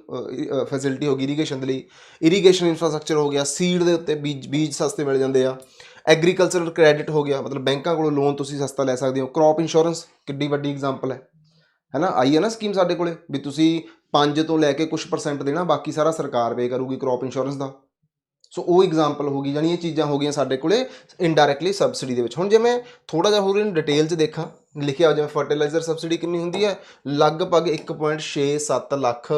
S1: ਫੈਸਿਲਿਟੀ ਹੋ ਗਈ ਇਰੀਗੇਸ਼ਨ ਦੇ ਲਈ। ਇਰੀਗੇਸ਼ਨ ਇਨਫਰਾਸਟ੍ਰਕਚਰ ਹੋ ਗਿਆ ਸੀਡ ਦੇ ਉੱਤੇ ਬੀਜ ਬੀਜ ਸਸਤੇ ਮਿਲ ਜਾਂਦੇ ਆ। ਐਗਰੀਕਲਚਰਲ ਕ੍ਰੈਡਿਟ ਹੋ ਗਿਆ, ਮਤਲਬ ਬੈਂਕਾਂ ਕੋਲੋਂ ਲੋਨ ਤੁਸੀਂ ਸਸਤਾ ਲੈ ਸਕਦੇ ਹੋ। ਕ੍ਰੌਪ ਇੰਸ਼ੋਰੈਂਸ ਕਿੱਡੀ ਵੱਡੀ ਐਗਜ਼ਾਮਪਲ ਹੈ। ਹੈ ਨਾ? ਆਈ ਹੈ ਨਾ ਸਕੀਮ ਸਾਡੇ ਕੋਲੇ, ਵੀ ਤੁਸੀਂ 5 ਤੋਂ ਲੈ ਕੇ ਕੁਝ ਪਰਸੈਂਟ ਦੇਣਾ, ਬਾਕੀ ਸਾਰਾ ਸਰਕਾਰ ਪੇ ਕਰੂਗੀ ਕ੍ਰੌਪ ਇੰਸ਼ੋਰੈਂਸ ਦਾ। ਸੋ ਉਹ ਐਗਜ਼ਾਮਪਲ ਹੋ ਗਈ ਜਾਨੀ ਇਹ ਚੀਜ਼ਾਂ ਹੋ ਗਈਆਂ ਸਾਡੇ ਕੋਲੇ ਇਨਡਾਇਰੈਕਟਲੀ ਸਬਸਿਡੀ ਦੇ ਵਿੱਚ। ਹੁਣ ਜੇ ਮੈਂ ਥੋੜਾ ਜਿਹਾ ਹੋਰ ਇਨ ਡਿਟੇਲ 'ਚ ਦੇਖਾਂ ਲਿਖਿਆ ਹੋ ਜਿਵੇਂ ਫਰਟੀਲਾਈਜ਼ਰ ਸਬਸਿਡੀ ਕਿੰਨੀ ਹੁੰਦੀ ਹੈ? ਲਗਭਗ 1.67 ਲੱਖ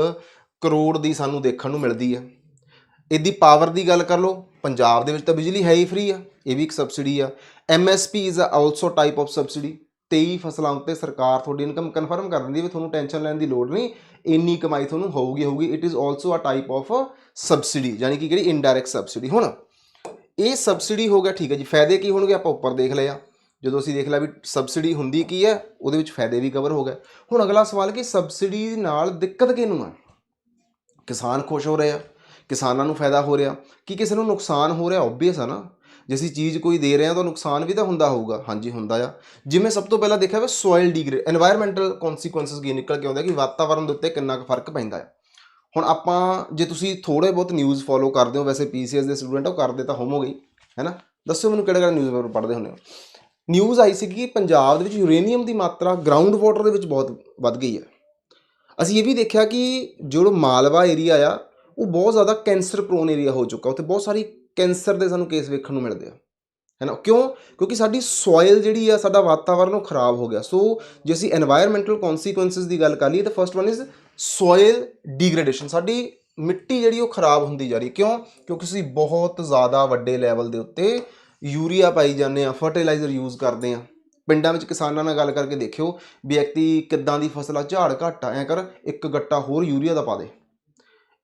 S1: ਕਰੋੜ ਦੀ ਸਾਨੂੰ ਦੇਖਣ ਨੂੰ ਮਿਲਦੀ ਹੈ। ਇਹਦੀ ਪਾਵਰ ਦੀ ਗੱਲ ਕਰ ਲਓ, ਪੰਜਾਬ ਦੇ ਵਿੱਚ ਤਾਂ ਬਿਜਲੀ ਹੈ ਹੀ ਫ੍ਰੀ ਆ, ਇਹ ਵੀ ਇੱਕ ਸਬਸਿਡੀ ਆ। MSP is also type of subsidy 23 ਫਸਲਾਂ ਉੱਤੇ ਸਰਕਾਰ ਤੁਹਾਡੀ ਇਨਕਮ ਕਨਫਰਮ ਕਰ ਦਿੰਦੀ ਹੈ ਵੀ ਤੁਹਾਨੂੰ ਟੈਨਸ਼ਨ ਲੈਣ ਦੀ ਲੋੜ ਨਹੀਂ, ਇੰਨੀ ਕਮਾਈ ਤੁਹਾਨੂੰ ਹੋਊਗੀ ਹੋਊਗੀ। It is also a type of subsidy ਯਾਨੀ ਕਿ ਕਿਹੜੀ ਇਨਡਾਇਰੈਕਟ ਸਬਸਿਡੀ ਹੁਣ, ਇਹ ਸਬਸਿਡੀ ਹੋ ਗਿਆ, ਠੀਕ ਹੈ ਜੀ, ਫਾਇਦੇ ਕੀ ਹੋਣਗੇ? ਆਪਾਂ ਉੱਪਰ ਦੇਖ ਲਿਆ ਜਦੋਂ ਅਸੀਂ ਦੇਖ ਲਿਆ ਵੀ ਸਬਸਿਡੀ ਹੁੰਦੀ ਕੀ ਹੈ, ਉਹਦੇ ਵਿੱਚ ਫਾਇਦੇ ਵੀ ਕਵਰ ਹੋ ਗਏ। ਹੁਣ ਅਗਲਾ ਸਵਾਲ ਕਿ ਸਬਸਿਡੀ ਨਾਲ ਦਿੱਕਤ ਕਿਹਨੂੰ ਆ? ਕਿਸਾਨ ਖੁਸ਼ ਹੋ ਰਹੇ ਆ, ਕਿਸਾਨਾਂ ਨੂੰ ਫਾਇਦਾ ਹੋ ਰਿਹਾ, ਕੀ ਕਿਸੇ ਨੂੰ ਨੁਕਸਾਨ ਹੋ ਰਿਹਾ? ਆਬਵੀਅਸ ਆ ਨਾ। ਜੇ ਅਸੀਂ ਚੀਜ਼ ਕੋਈ ਦੇ ਰਹੇ ਹਾਂ ਤਾਂ ਨੁਕਸਾਨ ਵੀ ਤਾਂ ਹੁੰਦਾ ਹੋਊਗਾ। ਹਾਂਜੀ, ਹੁੰਦਾ ਆ। ਜਿਵੇਂ ਸਭ ਤੋਂ ਪਹਿਲਾਂ ਦੇਖਿਆ ਵੇ ਸੋਇਲ ਡਿਗਰੇ এনवायरमेंटल ਕਨਸੀਕੁਐਂਸਸ ਕੀ ਨਿਕਲ ਕੇ ਆਉਂਦੇ ਆ ਕਿ ਵਾਤਾਵਰਣ ਦੇ ਉੱਤੇ ਕਿੰਨਾ ਕੁ ਫ਼ਰਕ ਪੈਂਦਾ ਆ। ਹੁਣ ਆਪਾਂ, ਜੇ ਤੁਸੀਂ ਥੋੜੇ ਬਹੁਤ ਨਿਊਜ਼ ਫੋਲੋ ਕਰਦੇ ਹੋ, ਵੈਸੇ ਪੀਸੀਐਸ ਦੇ ਸਟੂਡੈਂਟ ਹੋ ਕਰਦੇ ਤਾਂ ਹੋਮੋਗੇ ਹੈਨਾ ਦੱਸੋ ਮੈਨੂੰ ਕਿਹੜਾ ਕਿਹੜਾ ਨਿਊਜ਼ਪੇਪਰ ਪੜ੍ਹਦੇ ਹੁੰਦੇ ਹੋ। ਨਿਊਜ਼ ਆਈ ਸੀ ਕਿ ਪੰਜਾਬ ਦੇ ਵਿੱਚ ਯੂਰੇਨੀਅਮ ਦੀ ਮਾਤਰਾ ਗਰਾਊਂਡ ਵਾਟਰ ਦੇ ਵਿੱਚ ਬਹੁਤ ਵੱਧ ਗਈ ਹੈ। ਅਸੀਂ ਇਹ ਵੀ ਦੇਖਿਆ ਕਿ ਜੋ ਮਾਲਵਾ ਏਰੀਆ ਆ, ਉਹ ਬਹੁਤ ਜ਼ਿਆਦਾ ਕੈਂਸਰ ਪ੍ਰੋਨ ਏਰੀਆ ਹੋ ਚੁੱਕਾ। ਉੱਥੇ ਬਹੁਤ ਸਾਰੀ ਕੈਂਸਰ ਦੇ ਸਾਨੂੰ ਕੇਸ ਵੇਖਣ ਨੂੰ ਮਿਲਦੇ ਆ। ਹੈਨਾ? ਕਿਉਂ? ਕਿਉਂਕਿ ਸਾਡੀ ਸੋਇਲ ਜਿਹੜੀ ਆ, ਸਾਡਾ ਵਾਤਾਵਰਨ ਉਹ ਖਰਾਬ ਹੋ ਗਿਆ। ਸੋ ਜੇ ਅਸੀਂ এনवायरमेंटਲ ਕਨਸੀਕੁਐਂਸਸ ਦੀ ਗੱਲ ਕਰ ਲਈਏ, ਤਾਂ first one is soil degradation ਸਾਡੀ ਮਿੱਟੀ ਜਿਹੜੀ ਉਹ ਖਰਾਬ ਹੁੰਦੀ ਜਾ ਰਹੀ ਕਿਉਂ? ਕਿਉਂਕਿ ਅਸੀਂ ਬਹੁਤ ਜ਼ਿਆਦਾ ਵੱਡੇ ਲੈਵਲ ਦੇ ਉੱਤੇ ਯੂਰੀਆ ਪਾਈ ਜਾਂਦੇ ਆ ਫਰਟੀਲਾਈਜ਼ਰ ਯੂਜ਼ ਕਰਦੇ ਆ। ਪਿੰਡਾਂ ਵਿੱਚ ਕਿਸਾਨਾਂ ਨਾਲ ਗੱਲ ਕਰਕੇ ਦੇਖਿਓ ਵੀ ਐਕਤੀ ਕਿੱਦਾਂ ਦੀ ਫਸਲ ਆ ਝਾੜ ਘੱਟ ਆ, ਐ ਕਰ ਇੱਕ ਗੱਟਾ ਹੋਰ ਯੂਰੀਆ ਦਾ ਪਾ ਦੇ।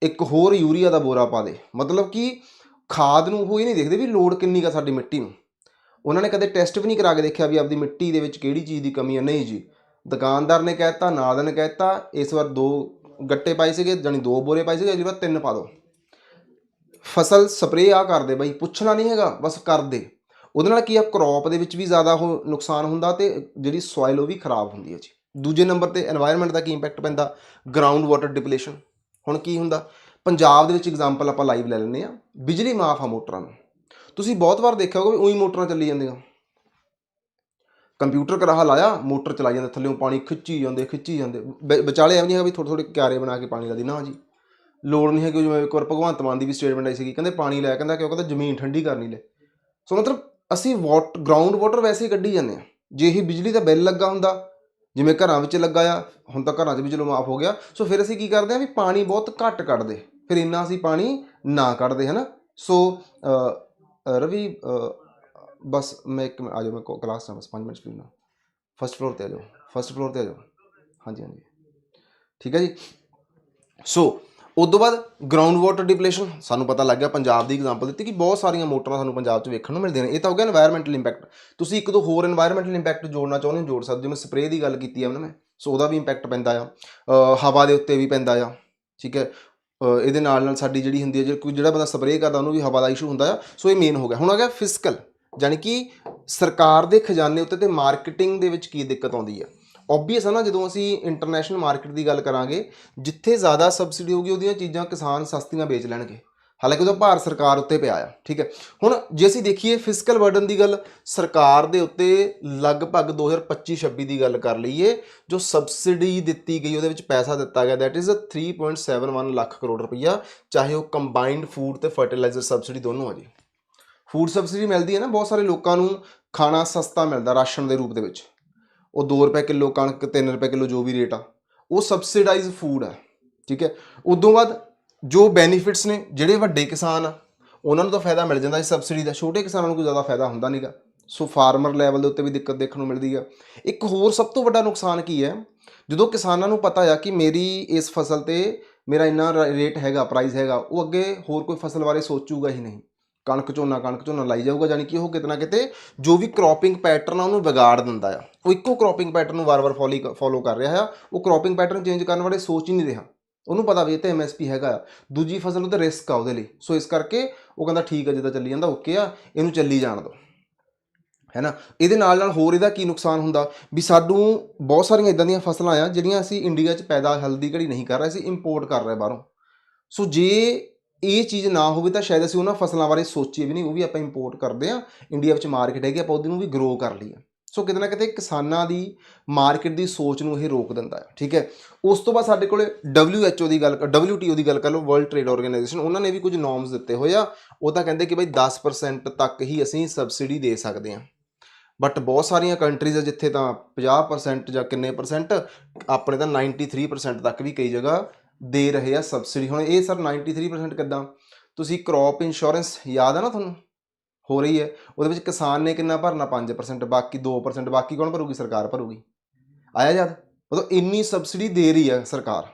S1: ਇੱਕ ਹੋਰ ਯੂਰੀਆ ਦਾ ਬੋਰਾ ਪਾ ਦੇ। ਮਤਲਬ ਕਿ ਖਾਦ ਨੂੰ ਉਹ ਇਹ ਨਹੀਂ ਦੇਖਦੇ ਵੀ ਲੋੜ ਕਿੰਨੀ ਕਾ ਸਾਡੀ ਮਿੱਟੀ ਨੂੰ। ਉਹਨਾਂ ਨੇ ਕਦੇ ਟੈਸਟ ਵੀ ਨਹੀਂ ਕਰਾ ਕੇ ਦੇਖਿਆ ਵੀ ਆਪਦੀ ਮਿੱਟੀ ਦੇ ਵਿੱਚ ਕਿਹੜੀ ਚੀਜ਼ ਦੀ ਕਮੀ ਹੈ ਨਹੀਂ ਜੀ। ਦੁਕਾਨਦਾਰ ਨੇ ਕਹਿਤਾ ਨਾਦ ਨੇ ਕਹਿਤਾ ਇਸ ਵਾਰ ਦੋ ਗੱਟੇ ਪਾਏ ਸੀਗੇ ਜਾਨੀ ਦੋ ਬੋਰੇ ਪਾਏ ਸੀਗੇ ਅਗਲੀ ਵਾਰ ਤਿੰਨ ਪਾ ਦਿਓ ਫਸਲ ਸਪਰੇਅ ਆ ਕਰਦੇ ਬਾਈ, ਪੁੱਛਣਾ ਨਹੀਂ ਹੈਗਾ, ਬਸ ਕਰਦੇ ਉਹਦੇ ਨਾਲ ਕੀ ਆ ਕ੍ਰੌਪ ਦੇ ਵਿੱਚ ਵੀ ਜ਼ਿਆਦਾ ਉਹ ਨੁਕਸਾਨ ਹੁੰਦਾ ਤੇ ਜਿਹੜੀ ਸੋਇਲ ਉਹ ਵੀ ਖਰਾਬ ਹੁੰਦੀ ਹੈ ਜੀ। ਦੂਜੇ ਨੰਬਰ ਤੇ এনवायरमेंट ਦਾ ਕੀ ਇੰਪੈਕਟ ਪੈਂਦਾ? ਗਰਾਊਂਡ ਵਾਟਰ ਡਿਪਲੇਸ਼ਨ ਹੁਣ ਕੀ ਹੁੰਦਾ? ਪੰਜਾਬ ਦੇ ਵਿੱਚ ਐਗਜ਼ਾਮਪਲ ਆਪਾਂ ਲਾਈਵ ਲੈ ਲੈਂਦੇ ਆ। ਬਿਜਲੀ ਮਾਫ ਆ ਮੋਟਰਾਂ ਨੂੰ। ਤੁਸੀਂ ਬਹੁਤ ਵਾਰ ਦੇਖਿਆ ਹੋਵੇ ਵੀ ਉਹੀ ਮੋਟਰਾਂ ਚੱਲੀ ਜਾਂਦੀਆਂ। ਕੰਪਿਊਟਰ ਕਰਾਹਾ ਲਾਇਆ, ਮੋਟਰ ਚਲਾਈ ਜਾਂਦਾ, ਥੱਲੇੋਂ ਪਾਣੀ ਖਿੱਚੀ ਜਾਂਦੇ ਖਿੱਚੀ ਜਾਂਦੇ। ਵਿਚਾਲੇ ਐਵੇਂ ਨਹੀਂ ਹੈਗਾ ਵੀ ਥੋੜੇ ਥੋੜੇ ਕਿਆਰੇ ਬਣਾ ਕੇ ਪਾਣੀ ਦਾ ਦੇਣਾ ਜੀ। ਲੋੜ ਨਹੀਂ ਹੈ ਕਿ ਜਿਵੇਂ ਇੱਕ ਵਾਰ ਭਗਵੰਤ ਮਾਨ ਦੀ ਵੀ ਸਟੇਟਮੈਂਟ ਆਈ ਸੀਗੀ, ਕਹਿੰਦੇ ਪਾਣੀ ਲੈ, ਕਹਿੰਦਾ ਕਿਉਂ ਕਹਿੰਦਾ ਜ਼ਮੀਨ ਠੰਡੀ ਕਰਨੀ ਲੈ। ਸੋ ਮਤਲਬ ਅਸੀਂ ਵਾਟ ਗਰਾਊਂਡ ਵਾਟਰ ਵੈਸੇ ਹੀ ਕੱਢੀ ਜਾਂਦੇ ਆ ਜੇ ਇਹ ਬਿਜਲੀ ਦਾ ਬਿੱਲ ਲੱਗਾ ਹੁੰਦਾ, ਜਿਵੇਂ ਘਰਾਂ ਵਿੱਚ ਲੱਗਾ ਆ, ਹੁਣ ਤਾਂ ਘਰਾਂ 'ਚ ਵੀ ਚਲੋ ਮਾਫ ਹੋ ਗਿਆ। ਸੋ ਫਿਰ ਅਸੀਂ ਕੀ ਕਰਦੇ ਆ ਵੀ ਪਾਣੀ ਬਹੁਤ ਘੱਟ ਕੱਢਦੇ। ਫਿਰ ਇੰਨਾ ਅਸੀਂ ਪਾਣੀ ਨਾ ਕੱਢਦੇ, ਹਨਾ? ਸੋ ਰਵੀ ਬਸ ਮੈਂ ਇੱਕ ਆ ਜਾਓ, ਮੈਂ ਕਲਾਸ ਨਾਲ ਬਸ 5 ਮਿੰਟ ਪੀਣਾ ਫਸਟ ਫਲੋਰ ਤੇ ਆ ਜਾਓ ਫਸਟ ਫਲੋਰ ਤੇ ਆ ਜਾਓ। ਹਾਂਜੀ ਹਾਂਜੀ। ਠੀਕ ਹੈ ਜੀ? ਸੋ ਉਸ ਤੋਂ ਬਾਅਦ ਗਰਾਊਂਡ ਵਾਟਰ ਡਿਪਲੇਸ਼ਨ ਸਾਨੂੰ ਪਤਾ ਲੱਗ ਗਿਆ ਪੰਜਾਬ ਦੀ ਐਗਜ਼ਾਮਪਲ ਦਿੱਤੀ ਕਿ ਬਹੁਤ ਸਾਰੀਆਂ ਮੋਟਰਾਂ ਸਾਨੂੰ ਪੰਜਾਬ 'ਚ ਵੇਖਣ ਨੂੰ ਮਿਲਦੀਆਂ ਨੇ। ਇਹ ਤਾਂ ਹੋ ਗਿਆ এনवायरमेंटਲ ਇੰਪੈਕਟ ਤੁਸੀਂ ਇੱਕ ਦੋ ਹੋਰ এনवायरमेंटਲ ਇੰਪੈਕਟ ਜੋੜਨਾ ਚਾਹੁੰਦੇ ਹੋ, ਜੋੜ ਸਕਦੇ ਹੋ। ਜਿਵੇਂ ਸਪਰੇਅ ਦੀ ਗੱਲ ਕੀਤੀ ਆ ਉਹਨਾਂ ਨੇ ਸੋ ਉਹਦਾ ਵੀ ਇੰਪੈਕਟ ਪੈਂਦਾ ਆ। ਹਵਾ ਦੇ ਉੱਤੇ ਵੀ ਪੈਂਦਾ ਆ, ਠੀਕ ਹੈ? ਇਹਦੇ ਨਾਲ ਨਾਲ ਸਾਡੀ ਜਿਹੜੀ ਹੁੰਦੀ ਹੈ, ਜੇ ਕੋਈ ਜਿਹੜਾ ਬੰਦਾ ਸਪਰੇਅ ਕਰਦਾ, ਉਹਨੂੰ ਵੀ ਹਵਾ ਦਾ ਇਸ਼ੂ ਹੁੰਦਾ ਆ। ਸੋ ਇਹ ਮੇਨ ਹੋ ਗਿਆ। ਹੁਣ ਆ ਗਿਆ ਫਿਜ਼ੀਕਲ ਯਾਨੀ ਕਿ ਸਰਕਾਰ ਦੇ ਖਜ਼ਾਨੇ ਉੱਤੇ ਤੇ ਮਾਰਕੀਟਿੰਗ ਦੇ ਵਿੱਚ ਕੀ ਦਿੱਕਤ ਆਉਂਦੀ ਹੈ? ਓਬਵੀਅਸ ਹੈ ਨਾ, ਜਦੋਂ ਅਸੀਂ ਇੰਟਰਨੈਸ਼ਨਲ ਮਾਰਕੀਟ ਦੀ ਗੱਲ ਕਰਾਂਗੇ, ਜਿੱਥੇ ਜ਼ਿਆਦਾ ਸਬਸਿਡੀ ਹੋਊਗੀ, ਉਹਦੀਆਂ ਚੀਜ਼ਾਂ ਕਿਸਾਨ ਸਸਤੀਆਂ ਵੇਚ ਲੈਣਗੇ। ਹਾਲਾਂਕਿ ਉਹਦਾ ਭਾਰ ਸਰਕਾਰ ਉੱਤੇ ਪਿਆ ਆ, ਠੀਕ ਹੈ। ਹੁਣ ਜੇ ਅਸੀਂ ਦੇਖੀਏ ਫਿਜ਼ੀਕਲ ਬਰਡਨ ਦੀ ਗੱਲ, ਸਰਕਾਰ ਦੇ ਉੱਤੇ ਲਗਭਗ 2025-26 ਦੀ ਗੱਲ ਕਰ ਲਈਏ, ਜੋ ਸਬਸਿਡੀ ਦਿੱਤੀ ਗਈ, ਉਹਦੇ ਵਿੱਚ ਪੈਸਾ ਦਿੱਤਾ ਗਿਆ ਦੈਟ ਇਜ਼ 3.71 ਲੱਖ ਕਰੋੜ ਰੁਪਈਆ, ਚਾਹੇ ਉਹ ਕੰਬਾਈਨਡ ਫੂਡ ਤੇ ਫਰਟੀਲਾਈਜ਼ਰ ਸਬਸਿਡੀ ਦੋਨੋਂ ਆ ਜੀ। ਫੂਡ ਸਬਸਿਡੀ ਮਿਲਦੀ ਹੈ ਨਾ, ਬਹੁਤ ਸਾਰੇ ਲੋਕਾਂ ਨੂੰ ਖਾਣਾ ਸਸਤਾ ਮਿਲਦਾ, ਰਾਸ਼ਨ ਦੇ ਰੂਪ ਦੇ ਵਿੱਚ। ਉਹ 2 ਰੁਪਏ ਕਿਲੋ ਕਣਕ 3 ਰੁਪਏ ਕਿਲੋ ਜੋ ਵੀ ਰੇਟ ਆ, ਉਹ ਸਬਸਿਡਾਈਜ਼ ਫੂਡ ਆ, ਠੀਕ ਹੈ? ਉਦੋਂ ਬਾਅਦ ਜੋ ਬੈਨੀਫਿਟਸ ਨੇ, ਜਿਹੜੇ ਵੱਡੇ ਕਿਸਾਨ ਆ, ਉਹਨਾਂ ਨੂੰ ਤਾਂ ਫਾਇਦਾ ਮਿਲ ਜਾਂਦਾ ਇਸ ਸਬਸਿਡੀ ਦਾ, ਛੋਟੇ ਕਿਸਾਨਾਂ ਨੂੰ ਕੋਈ ਜ਼ਿਆਦਾ ਫਾਇਦਾ ਹੁੰਦਾ ਨਹੀਂਗਾ ਸੋ ਫਾਰਮਰ ਲੈਵਲ ਦੇ ਉੱਤੇ ਵੀ ਦਿੱਕਤ ਦੇਖਣ ਨੂੰ ਮਿਲਦੀ ਆ। ਇੱਕ ਹੋਰ ਸਭ ਤੋਂ ਵੱਡਾ ਨੁਕਸਾਨ ਕੀ ਹੈ? ਜਦੋਂ ਕਿਸਾਨਾਂ ਨੂੰ ਪਤਾ ਆ ਕਿ ਮੇਰੀ ਇਸ ਫਸਲ ਤੇ ਮੇਰਾ ਇੰਨਾ ਰੇਟ ਹੈਗਾ ਪ੍ਰਾਈਸ ਹੈਗਾ, ਉਹ ਅੱਗੇ ਹੋਰ ਕੋਈ ਫਸਲ ਬਾਰੇ ਸੋਚੂਗਾ ਹੀ ਨਹੀਂ। ਕਣਕ ਝੋਨਾ ਕਣਕ ਝੋਨਾ ਲਾਈ ਜਾਊਗਾ ਯਾਨੀ ਕਿ ਉਹ ਕਿਤੇ ਨਾ ਕਿਤੇ ਜੋ ਵੀ ਕ੍ਰੌਪਿੰਗ ਪੈਟਰਨ ਆ ਉਹਨੂੰ ਵਿਗਾੜ ਦਿੰਦਾ ਆ। ਉਹ ਇੱਕੋ ਕ੍ਰੌਪਿੰਗ ਪੈਟਰਨ ਨੂੰ ਵਾਰ-ਵਾਰ ਫੋਲੀ ਫੋਲੋ ਕਰ ਰਿਹਾ ਆ। ਉਹ ਕ੍ਰੌਪਿੰਗ ਪੈਟਰਨ ਚੇਂਜ ਕਰਨ ਬਾਰੇ ਸੋਚ ਹੀ ਨਹੀਂ ਰਿਹਾ। ਉਹਨੂੰ ਪਤਾ ਵੀ ਇਹ ਤੇ ਐਮਐਸਪੀ ਹੈਗਾ ਆ। ਦੂਜੀ ਫਸਲ ਉਹਤੇ ਰਿਸਕ ਆ ਉਹਦੇ ਲਈ। ਸੋ ਇਸ ਕਰਕੇ ਉਹ ਕਹਿੰਦਾ, ਠੀਕ ਆ, ਜਿੱਦਾਂ ਚੱਲੀ ਜਾਂਦਾ ਓਕੇ ਆ। ਇਹਨੂੰ ਚੱਲੀ ਜਾਣ ਦਿਓ। ਹੈਨਾ? ਇਹਦੇ ਨਾਲ ਨਾਲ ਹੋਰ ਇਹਦਾ ਕੀ ਨੁਕਸਾਨ ਹੁੰਦਾ? ਵੀ ਸਾਨੂੰ ਬਹੁਤ ਸਾਰੀਆਂ ਇਦਾਂ ਦੀਆਂ ਫਸਲਾਂ ਆ, ਜਿਹੜੀਆਂ ਅਸੀਂ ਇੰਡੀਆ 'ਚ ਪੈਦਾ ਹਲਦੀ ਘੜੀ ਨਹੀਂ ਕਰ ਰਹੇ, ਅਸੀਂ ਇੰਪੋਰਟ ਕਰ ਰਹੇ ਬਾਹਰੋਂ। ਸੋ ਜੇ ਇਹ ਚੀਜ਼ ਨਾ ਹੋਵੇ ਤਾਂ ਸ਼ਾਇਦ ਅਸੀਂ ਉਹਨਾਂ ਫਸਲਾਂ ਬਾਰੇ ਸੋਚੀਏ ਵੀ ਨਹੀਂ, ਉਹ ਵੀ ਆਪਾਂ ਇੰਪੋਰਟ ਕਰਦੇ ਆ ਇੰਡੀਆ ਵਿੱਚ ਮਾਰਕੀਟ ਹੈਗੀ ਆਪਾਂ ਉਹਦੇ ਨੂੰ ਵੀ ਗਰੋ ਕਰ ਲਈਏ। ਸੋ ਕਿਤੇ ਨਾ ਕਿਤੇ ਕਿਸਾਨਾਂ ਦੀ ਮਾਰਕੀਟ ਦੀ ਸੋਚ ਨੂੰ ਇਹ ਰੋਕ ਦਿੰਦਾ ਹੈ, ਠੀਕ ਹੈ? ਉਸ ਤੋਂ ਬਾਅਦ ਸਾਡੇ ਕੋਲੇ WHO ਦੀ ਗੱਲ WTO ਦੀ ਗੱਲ ਕਰ ਲਓ ਵਰਲਡ ਟ੍ਰੇਡ ਆਰਗੇਨਾਈਜੇਸ਼ਨ ਉਹਨਾਂ ਨੇ ਵੀ ਕੁਝ ਨੋਰਮਸ ਦਿੱਤੇ ਹੋਏ ਆ। ਉਹ ਤਾਂ ਕਹਿੰਦੇ ਕਿ ਬਈ 10% ਤੱਕ ਹੀ ਅਸੀਂ ਸਬਸਿਡੀ ਦੇ ਸਕਦੇ ਹਾਂ। ਬਟ ਬਹੁਤ ਸਾਰੀਆਂ ਕੰਟਰੀਜ਼ ਆ ਜਿੱਥੇ ਤਾਂ 50% ਜਾਂ ਕਿੰਨੇ ਪਰਸੈਂਟ ਆਪਣੇ ਤਾਂ 93% ਤੱਕ ਵੀ ਕਈ ਜਗ੍ਹਾ ਦੇ ਰਹੇ ਆ ਸਬਸਿਡੀ ਹੁਣ ਇਹ ਸਰ 93% ਕਿੱਦਾਂ? ਤੁਸੀਂ ਕ੍ਰੌਪ ਇੰਸ਼ੋਰੈਂਸ ਯਾਦ ਆ ਨਾ ਤੁਹਾਨੂੰ? ਹੋ ਰਹੀ ਹੈ। ਉਹਦੇ ਵਿੱਚ ਕਿਸਾਨ ਨੇ ਕਿੰਨਾ ਭਰਨਾ? 5% ਬਾਕੀ 2% ਬਾਕੀ ਕੌਣ ਭਰੂਗੀ? ਸਰਕਾਰ ਭਰੂਗੀ। ਆਇਆ ਯਾਦ? ਮਤਲਬ ਇੰਨੀ ਸਬਸਿਡੀ ਦੇ ਰਹੀ ਹੈ ਸਰਕਾਰ।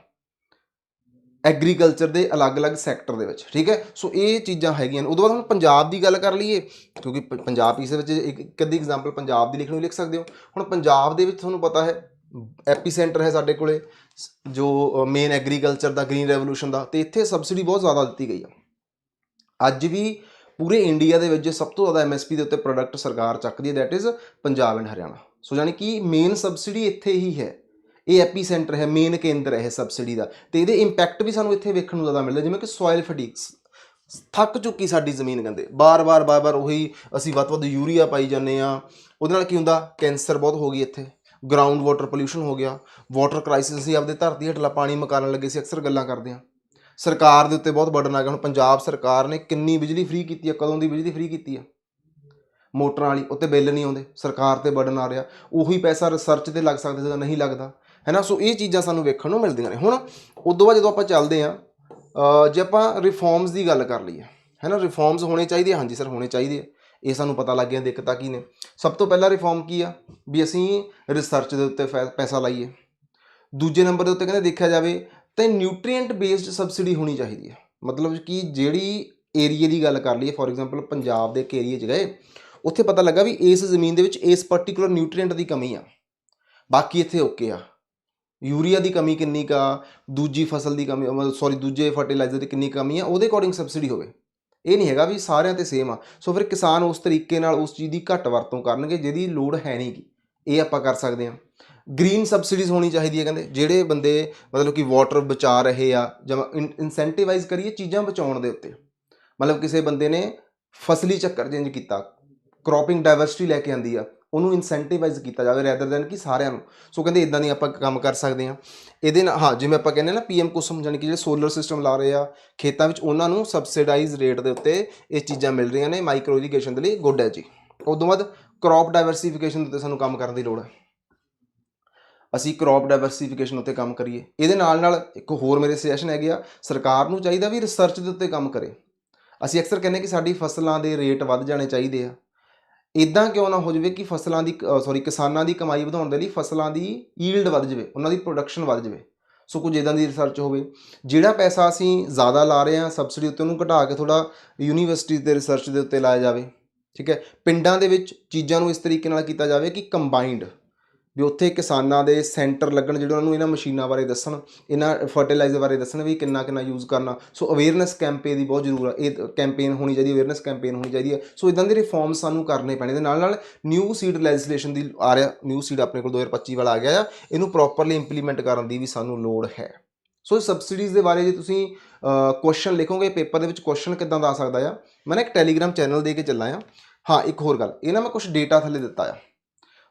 S1: ਐਗਰੀਕਲਚਰ ਦੇ ਅਲੱਗ-ਅਲੱਗ ਸੈਕਟਰ ਦੇ ਵਿੱਚ, ਠੀਕ ਹੈ? ਸੋ ਇਹ ਚੀਜ਼ਾਂ ਹੈਗੀਆਂ ਨੇ। ਉਦੋਂ ਬਾਅਦ ਹੁਣ ਪੰਜਾਬ ਦੀ ਗੱਲ ਕਰ ਲਈਏ, ਕਿਉਂਕਿ ਪੰਜਾਬ ਇਸ ਵਿੱਚ ਇੱਕ ਇੱਕ ਅੱਧੀ ਐਗਜ਼ਾਮਪਲ ਪੰਜਾਬ ਦੀ ਲਿਖਣ ਨੂੰ ਲਿਖ ਸਕਦੇ ਹੋ। ਹੁਣ ਪੰਜਾਬ ਦੇ ਵਿੱਚ ਤੁਹਾਨੂੰ ਪਤਾ ਹੈ ਐਪੀ ਸੈਂਟਰ ਹੈ ਸਾਡੇ ਕੋਲੇ, ਜੋ ਮੇਨ ਐਗਰੀਕਲਚਰ ਦਾ ਗ੍ਰੀਨ ਰੈਵੋਲੂਸ਼ਨ ਦਾ, ਤੇ ਇੱਥੇ ਸਬਸਿਡੀ ਬਹੁਤ ਜ਼ਿਆਦਾ ਦਿੱਤੀ ਗਈ ਆ। ਅੱਜ ਵੀ ਪੂਰੇ ਇੰਡੀਆ ਦੇ ਵਿੱਚ ਸਭ ਤੋਂ ਜ਼ਿਆਦਾ ਐਮਐਸਪੀ ਦੇ ਉੱਤੇ ਪ੍ਰੋਡਕਟ ਸਰਕਾਰ ਚੱਕਦੀ ਹੈ that is Punjab and Haryana. So ਯਾਨੀ ਕਿ ਮੇਨ ਸਬਸਿਡੀ ਇੱਥੇ ਹੀ ਹੈ। ਇਹ ਐਪੀ ਸੈਂਟਰ ਹੈ ਮੇਨ ਕੇਂਦਰ ਹੈ ਇਹ ਸਬਸਿਡੀ ਦਾ। ਤੇ ਇਹਦੇ ਇੰਪੈਕਟ ਵੀ ਸਾਨੂੰ ਇੱਥੇ ਵੇਖਣ ਨੂੰ ਜ਼ਿਆਦਾ ਮਿਲਦਾ, ਜਿਵੇਂ ਕਿ ਸੋਇਲ ਫਟੀਕਸ ਥੱਕ ਚੁੱਕੀ ਸਾਡੀ ਜ਼ਮੀਨ ਕਹਿੰਦੇ ਬਾਰ-ਬਾਰ ਬਾਰ-ਬਾਰ ਉਹੀ ਅਸੀਂ ਵੱਧ ਤੋਂ ਵੱਧ ਯੂਰੀਆ ਪਾਈ ਜਾਂਦੇ ਆ ਉਹਦੇ ਨਾਲ ਕੀ ਹੁੰਦਾ? ਕੈਂਸਰ ਬਹੁਤ ਹੋ ਗਈ ਇੱਥੇ। ਗਰਾਊਂਡ ਵਾਟਰ ਪੋਲਿਊਸ਼ਨ ਹੋ ਗਿਆ। ਵਾਟਰ ਕ੍ਰਾਈਸਿਸ ਸੀ ਆਪਦੇ ਧਰਤੀ ਹੇਠਲਾ ਪਾਣੀ ਮਕਾਰਨ ਲੱਗੇ ਸੀ ਅਕਸਰ ਗੱਲਾਂ ਕਰਦੇ ਆ ਸਰਕਾਰ ਦੇ ਉੱਤੇ ਬਹੁਤ ਬਰਡਨ ਆ ਗਿਆ। ਹੁਣ ਪੰਜਾਬ ਸਰਕਾਰ ਨੇ ਕਿੰਨੀ ਬਿਜਲੀ ਫ੍ਰੀ ਕੀਤੀ ਆ, ਕਦੋਂ ਦੀ ਬਿਜਲੀ ਫ੍ਰੀ ਕੀਤੀ ਆ? ਮੋਟਰਾਂ ਵਾਲੀ, ਉੱਤੇ ਬਿੱਲ ਨਹੀਂ ਆਉਂਦੇ। ਸਰਕਾਰ ਤੇ ਬਰਡਨ ਆ ਰਿਹਾ। ਉਹੀ ਪੈਸਾ ਰਿਸਰਚ ਤੇ ਲੱਗ ਸਕਦਾ ਸੀਗਾ ਨਹੀਂ ਲੱਗਦਾ। ਹੈਨਾ? ਸੋ ਇਹ ਚੀਜ਼ਾਂ ਸਾਨੂੰ ਵੇਖਣ ਨੂੰ ਮਿਲਦੀਆਂ ਨੇ। ਹੁਣ ਉਦੋਂ ਬਾਅਦ ਜਦੋਂ ਆਪਾਂ ਚੱਲਦੇ ਆ ਜੇ ਆਪਾਂ ਰਿਫਾਰਮਸ ਦੀ ਗੱਲ ਕਰ ਲਈਏ। ਹੈਨਾ? ਰਿਫਾਰਮਸ ਹੋਣੇ ਚਾਹੀਦੇ ਹਾਂਜੀ ਸਰ ਹੋਣੇ ਚਾਹੀਦੇ ਇਹ ਸਾਨੂੰ ਪਤਾ ਲੱਗ ਗਿਆ ਦਿੱਕਤਾਂ ਕੀ ਨੇ। ਸਭ ਤੋਂ ਪਹਿਲਾ ਰਿਫਾਰਮ ਕੀ ਆ? ਵੀ ਅਸੀਂ ਰਿਸਰਚ ਦੇ ਉੱਤੇ ਫੈ- ਪੈਸਾ ਲਾਈਏ। ਦੂਜੇ ਨੰਬਰ ਦੇ ਉੱਤੇ ਕਹਿੰਦੇ ਦੇਖਿਆ ਜਾਵੇ ਤਾਂ ਨਿਊਟ੍ਰੀਐਂਟ ਬੇਸਡ ਸਬਸਿਡੀ ਹੋਣੀ ਚਾਹੀਦੀ ਹੈ। ਮਤਲਬ ਕਿ ਜਿਹੜੀ ਏਰੀਏ ਦੀ ਗੱਲ ਕਰ ਲਈਏ ਫੋਰ ਐਗਜ਼ਾਮਪਲ ਪੰਜਾਬ ਦੇ ਇੱਕ ਏਰੀਏ 'ਚ ਗਏ, ਉੱਥੇ ਪਤਾ ਲੱਗਾ ਵੀ ਇਸ ਜ਼ਮੀਨ ਦੇ ਵਿੱਚ ਇਸ ਪਾਰਟਿਕੂਲਰ ਨਿਊਟ੍ਰੀਐਂਟ ਦੀ ਕਮੀ ਆ। ਬਾਕੀ ਇੱਥੇ ਓਕੇ ਆ। ਯੂਰੀਆ ਦੀ ਕਮੀ ਕਿੰਨੀ ਕਾ ਦੂਜੀ ਫਸਲ ਦੀ ਕਮੀ, ਮਤਲਬ ਸੌਰੀ ਦੂਜੇ ਫਰਟੀਲਾਈਜ਼ਰ ਦੀ ਕਿੰਨੀ ਕਮੀ ਆ? ਉਹਦੇ ਅਕੋਰਡਿੰਗ ਸਬਸਿਡੀ ਹੋਵੇ। ਇਹ ਨਹੀਂ ਹੈਗਾ ਵੀ ਸਾਰਿਆਂ ਤੇ ਸੇਮ ਆ। ਸੋ ਫਿਰ ਕਿਸਾਨ ਉਸ ਤਰੀਕੇ ਨਾਲ ਉਸ ਚੀਜ਼ ਦੀ ਘੱਟ ਵਰਤੋਂ ਕਰਨਗੇ, ਜਿਹਦੀ ਲੋੜ ਹੈ ਨਹੀਂ ਗੀ। ਇਹ ਆਪਾਂ ਕਰ ਸਕਦੇ ਹਾਂ। ਗ੍ਰੀਨ ਸਬਸਿਡੀਜ਼ ਹੋਣੀ ਚਾਹੀਦੀ ਹੈ ਕਹਿੰਦੇ। ਜਿਹੜੇ ਬੰਦੇ ਮਤਲਬ ਕਿ ਵਾਟਰ ਬਚਾ ਰਹੇ ਆ ਜਾਂ ਇਨਸੈਂਟੀਵਾਈਜ਼ ਕਰੀਏ ਚੀਜ਼ਾਂ ਬਚਾਉਣ ਦੇ ਉੱਤੇ। ਮਤਲਬ ਕਿਸੇ ਬੰਦੇ ਨੇ ਫਸਲੀ ਚੱਕਰ ਚੇਂਜ ਕੀਤਾ ਕ੍ਰੌਪਿੰਗ ਡਾਈਵਰਸਿਟੀ ਲੈ ਕੇ ਆਂਦੀ ਆ। ਉਹਨੂੰ ਇਨਸੈਂਟੀਵਾਈਜ਼ ਕੀਤਾ ਜਾਵੇ ਰੈਦਰ ਦੈਨ ਕਿ ਸਾਰਿਆਂ ਨੂੰ। ਸੋ ਕਹਿੰਦੇ ਇਦਾਂ ਦੀ ਆਪਾਂ ਕੰਮ ਕਰ ਸਕਦੇ ਹਾਂ। ਇਹਦੇ ਨਾਲ, ਹਾਂ, ਜਿਵੇਂ ਆਪਾਂ ਕਹਿੰਦੇ ਨਾ ਪੀਐਮ ਕੁਸਮ ਜਾਨੀ ਕਿ ਜਿਹੜੇ ਸੋਲਰ ਸਿਸਟਮ ਲਾ ਰਹੇ ਆ, ਖੇਤਾਂ ਵਿੱਚ ਉਹਨਾਂ ਨੂੰ ਸਬਸਿਡਾਈਜ਼ ਰੇਟ ਦੇ ਉੱਤੇ ਇਹ ਚੀਜ਼ਾਂ ਮਿਲ ਰਹੀਆਂ ਨੇ ਮਾਈਕਰੋ ਇਰੀਗੇਸ਼ਨ ਦੇ ਲਈ ਗੁੱਡ ਹੈ ਜੀ। ਉਦੋਂ ਬਾਅਦ ਕ੍ਰੌਪ ਡਾਈਵਰਸਿਫਿਕੇਸ਼ਨ ਉੱਤੇ ਸਾਨੂੰ ਕੰਮ ਕਰਨ ਦੀ ਲੋੜ ਹੈ। ਅਸੀਂ ਕ੍ਰੌਪ ਡਾਈਵਰਸਿਫਿਕੇਸ਼ਨ ਉੱਤੇ ਕੰਮ ਕਰੀਏ। ਇਹਦੇ ਨਾਲ ਨਾਲ ਇੱਕ ਹੋਰ ਮੇਰੇ ਸੁਜੈਸ਼ਨ ਹੈਗੇ ਆ, ਸਰਕਾਰ ਨੂੰ ਚਾਹੀਦਾ ਵੀ ਰਿਸਰਚ ਦੇ ਉੱਤੇ ਕੰਮ ਕਰੇ। ਅਸੀਂ ਅਕਸਰ ਕਹਿੰਦੇ ਕਿ ਸਾਡੀ ਫਸਲਾਂ ਦੇ ਰੇਟ ਵੱਧ ਜਾਣੇ ਚਾਹੀਦੇ ਆ। ਇਦਾਂ ਕਿਉਂ ਨਾ ਹੋ ਜਾਵੇ ਕਿ ਫਸਲਾਂ ਦੀ ਸੌਰੀ ਕਿਸਾਨਾਂ ਦੀ ਕਮਾਈ ਵਧਾਉਣ ਦੇ ਲਈ ਫਸਲਾਂ ਦੀ ਈਲਡ ਵੱਧ ਜਾਵੇ, ਉਹਨਾਂ ਦੀ ਪ੍ਰੋਡਕਸ਼ਨ ਵੱਧ ਜਾਵੇ। ਸੋ ਕੁਝ ਇਦਾਂ ਦੀ ਰਿਸਰਚ ਹੋਵੇ। ਜਿਹੜਾ ਪੈਸਾ ਅਸੀਂ ਜ਼ਿਆਦਾ ਲਾ ਰਹੇ ਹਾਂ ਸਬਸਿਡੀ ਉੱਤੇ ਉਹਨੂੰ ਘਟਾ ਕੇ ਥੋੜਾ ਯੂਨੀਵਰਸਿਟੀ ਦੇ ਰਿਸਰਚ ਦੇ ਉੱਤੇ ਲਾਇਆ ਜਾਵੇ, ਠੀਕ ਹੈ? ਪਿੰਡਾਂ ਦੇ ਵਿੱਚ ਚੀਜ਼ਾਂ ਨੂੰ ਇਸ ਤਰੀਕੇ ਨਾਲ ਕੀਤਾ ਜਾਵੇ ਕਿ ਕੰਬਾਈਨਡ ਵੀ ਉੱਥੇ ਕਿਸਾਨਾਂ ਦੇ ਸੈਂਟਰ ਲੱਗਣ ਜਿਹੜੇ ਉਹਨਾਂ ਨੂੰ ਇਹਨਾਂ ਮਸ਼ੀਨਾਂ ਬਾਰੇ ਦੱਸਣ, ਇਹਨਾਂ ਫਰਟੀਲਾਈਜ਼ਰ ਬਾਰੇ ਦੱਸਣ ਵੀ ਕਿੰਨਾ ਕਿੰਨਾ ਯੂਜ਼ ਕਰਨਾ। ਸੋ ਅਵੇਅਰਨੈਸ ਕੈਂਪੇਨ ਦੀ ਬਹੁਤ ਜ਼ਰੂਰ ਆ, ਇਹ ਕੈਂਪੇਨ ਹੋਣੀ ਚਾਹੀਦੀ ਅਵੇਅਰਨੈਸ ਕੈਂਪੇਨ ਹੋਣੀ ਚਾਹੀਦੀ ਹੈ ਸੋ ਇਦਾਂ ਦੇ ਰਿਫਾਰਮ ਸਾਨੂੰ ਕਰਨੇ ਪੈਣੇ ਦੇ ਨਾਲ ਨਾਲ ਨਿਊ ਸੀਡ ਲੈਜਿਸਲੇਸ਼ਨ ਦੀ ਆ ਰਿਹਾ ਨਿਊ ਸੀਡ ਆਪਣੇ ਕੋਲ 2025 ਵਾਲਾ ਆ ਗਿਆ ਆ, ਇਹਨੂੰ ਪ੍ਰੋਪਰਲੀ ਇੰਪਲੀਮੈਂਟ ਕਰਨ ਦੀ ਵੀ ਸਾਨੂੰ ਲੋੜ ਹੈ। ਸੋ ਸਬਸਿਡੀਜ਼ ਦੇ ਬਾਰੇ ਜੇ ਤੁਸੀਂ ਕੁਐਸਚਨ ਲਿਖੋਗੇ ਪੇਪਰ ਦੇ ਵਿੱਚ ਕੁਐਸਚਨ ਕਿੱਦਾਂ ਦਾ ਆ ਸਕਦਾ ਆ? ਮੈਂ ਨਾ ਇੱਕ ਟੈਲੀਗ੍ਰਾਮ ਚੈਨਲ ਦੇ ਕੇ ਚੱਲਾਂ ਆ। ਹਾਂ, ਇੱਕ ਹੋਰ ਗੱਲ, ਇਹ ਨਾ ਮੈਂ ਕੁਝ ਡੇਟਾ ਥੱਲੇ ਦਿੱਤਾ ਆ।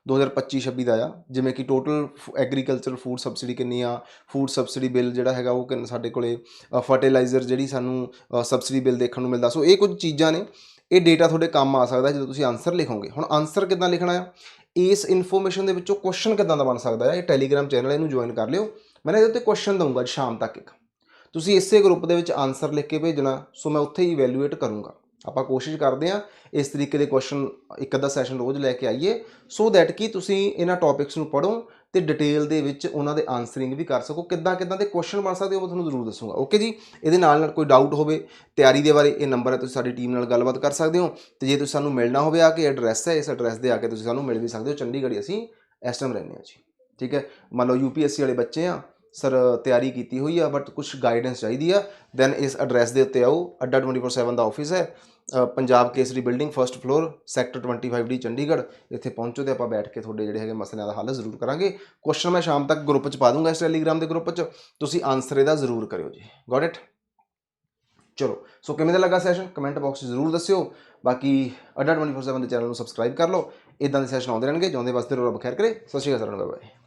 S1: 2025-26 ਦਾ ਆ। ਜਿਵੇਂ ਕਿ ਟੋਟਲ ਐਗਰੀਕਲਚਰ ਫੂਡ ਸਬਸਿਡੀ ਕਿੰਨੀ ਆ? ਫੂਡ ਸਬਸਿਡੀ ਬਿੱਲ ਜਿਹੜਾ ਹੈਗਾ ਉਹ ਕਿੰਨ ਸਾਡੇ ਕੋਲੇ ਫਰਟੀਲਾਈਜ਼ਰ ਜਿਹੜੀ ਸਾਨੂੰ ਸਬਸਿਡੀ ਬਿੱਲ ਦੇਖਣ ਨੂੰ ਮਿਲਦਾ। ਸੋ ਇਹ ਕੁਝ ਚੀਜ਼ਾਂ ਨੇ। ਇਹ ਡੇਟਾ ਤੁਹਾਡੇ ਕੰਮ ਆ ਸਕਦਾ ਜਦੋਂ ਤੁਸੀਂ ਆਨਸਰ ਲਿਖੋਗੇ। ਹੁਣ ਆਨਸਰ ਕਿੱਦਾਂ ਲਿਖਣਾ ਆ? ਇਸ ਇਨਫੋਰਮੇਸ਼ਨ ਦੇ ਵਿੱਚੋਂ ਕੁਐਸਚਨ ਕਿੱਦਾਂ ਦਾ ਬਣ ਸਕਦਾ ਹੈ ਇਹ ਟੈਲੀਗ੍ਰਾਮ ਚੈਨਲ ਇਹਨੂੰ ਜੁਆਇਨ ਕਰ ਲਿਓ। ਮੈਂ ਇਹਦੇ ਉੱਤੇ ਕੁਐਸਚਨ ਦਊਂਗਾ ਸ਼ਾਮ ਤੱਕ ਇੱਕ। ਤੁਸੀਂ ਇਸੇ ਗਰੁੱਪ ਦੇ ਵਿੱਚ ਆਨਸਰ ਲਿਖ ਕੇ ਭੇਜਣਾ। ਸੋ ਮੈਂ ਉੱਥੇ ਹੀ ਇਵੈਲੂਏਟ ਕਰੂੰਗਾ। ਆਪਾਂ ਕੋਸ਼ਿਸ਼ ਕਰਦੇ ਹਾਂ ਇਸ ਤਰੀਕੇ ਦੇ ਕੁਐਸਚਨ ਇੱਕ ਅੱਧਾ ਸੈਸ਼ਨ ਰੋਜ਼ ਲੈ ਕੇ ਆਈਏ। ਸੋ ਦੈਟ ਕਿ ਤੁਸੀਂ ਇਹਨਾਂ ਟੌਪਿਕਸ ਨੂੰ ਪੜ੍ਹੋ ਤੇ ਡਿਟੇਲ ਦੇ ਵਿੱਚ ਉਹਨਾਂ ਦੇ ਆਨਸਰਿੰਗ ਵੀ ਕਰ ਸਕੋ। ਕਿੱਦਾਂ ਕਿੱਦਾਂ ਦੇ ਕੁਐਸਚਨ ਬਣ ਸਕਦੇ ਹੋ, ਮੈਂ ਤੁਹਾਨੂੰ ਜ਼ਰੂਰ ਦੱਸੂਗਾ। ਓਕੇ ਜੀ? ਇਹਦੇ ਨਾਲ ਨਾਲ ਕੋਈ ਡਾਊਟ ਹੋਵੇ, ਤਿਆਰੀ ਦੇ ਬਾਰੇ ਇਹ ਨੰਬਰ ਹੈ, ਤੁਸੀਂ ਸਾਡੀ ਟੀਮ ਨਾਲ ਗੱਲਬਾਤ ਕਰ ਸਕਦੇ ਹੋ। ਤੇ ਜੇ ਤੁਸੀਂ ਸਾਨੂੰ ਮਿਲਣਾ ਹੋਵੇ ਆ ਕੇ ਐਡਰੈਸ ਹੈ, ਇਸ ਐਡਰੈਸ ਦੇ ਆ ਕੇ ਤੁਸੀਂ ਸਾਨੂੰ ਮਿਲ ਵੀ ਸਕਦੇ ਹੋ। ਚੰਡੀਗੜ੍ਹ ਅਸੀਂ ਇਸ ਟਾਈਮ ਰਹਿੰਦੇ ਹਾਂ ਜੀ। ਠੀਕ ਹੈ? ਮੰਨ ਲਓ ਯੂਪੀਐਸਸੀ ਵਾਲੇ ਬੱਚੇ ਆ ਸਰ, ਤਿਆਰੀ ਕੀਤੀ ਹੋਈ ਆ ਬਟ ਕੁਝ ਗਾਈਡੈਂਸ ਚਾਹੀਦੀ ਆ। ਦੈਨ ਇਸ ਐਡਰੈਸ ਦੇ ਉੱਤੇ ਆਓ। ਅੱਡਾ 24/7 ਦਾ ਆਫਿਸ ਹੈ। Punjab Kesari building first floor sector 25D Chandigarh. ਇੱਥੇ ਪਹੁੰਚੋ ਤੇ ਆਪਾਂ ਬੈਠ ਕੇ ਤੁਹਾਡੇ ਜਿਹੜੇ ਹੈਗੇ ਮਸਲਿਆਂ ਦਾ ਹੱਲ ਜ਼ਰੂਰ ਕਰਾਂਗੇ। ਕੁਐਸਚਨ ਮੈਂ ਸ਼ਾਮ ਤੱਕ ਗਰੁੱਪ 'ਚ ਪਾ ਦੂੰਗਾ, ਇਸ ਟੈਲੀਗ੍ਰਾਮ ਦੇ ਗਰੁੱਪ 'ਚ। ਤੁਸੀਂ ਆਨਸਰ ਇਹਦਾ ਜ਼ਰੂਰ ਕਰਿਓ ਜੀ। ਗੋਟ ਇਟ ਚਲੋ ਸੋ ਕਿਵੇਂ ਦਾ ਲੱਗਾ ਸੈਸ਼ਨ ਕਮੈਂਟ ਬਾਕਸ 'ਚ ਜ਼ਰੂਰ ਦੱਸਿਓ। ਬਾਕੀ ਅੱਡਾ 24/7 ਦੇ ਚੈਨਲ ਨੂੰ ਸਬਸਕ੍ਰਾਈਬ ਕਰ ਲਓ। ਇਦਾਂ ਦੇ ਸੈਸ਼ਨ ਆਉਂਦੇ ਰਹਿਣਗੇ, ਜਿਉਂਦੇ ਵਾਸਤੇ ਰੱਬ ਖੈਰ ਕਰੇ। ਸਤਿ ਸ਼੍ਰੀ ਅਕਾਲ ਸਰ ਨੂੰ ਬਾਏ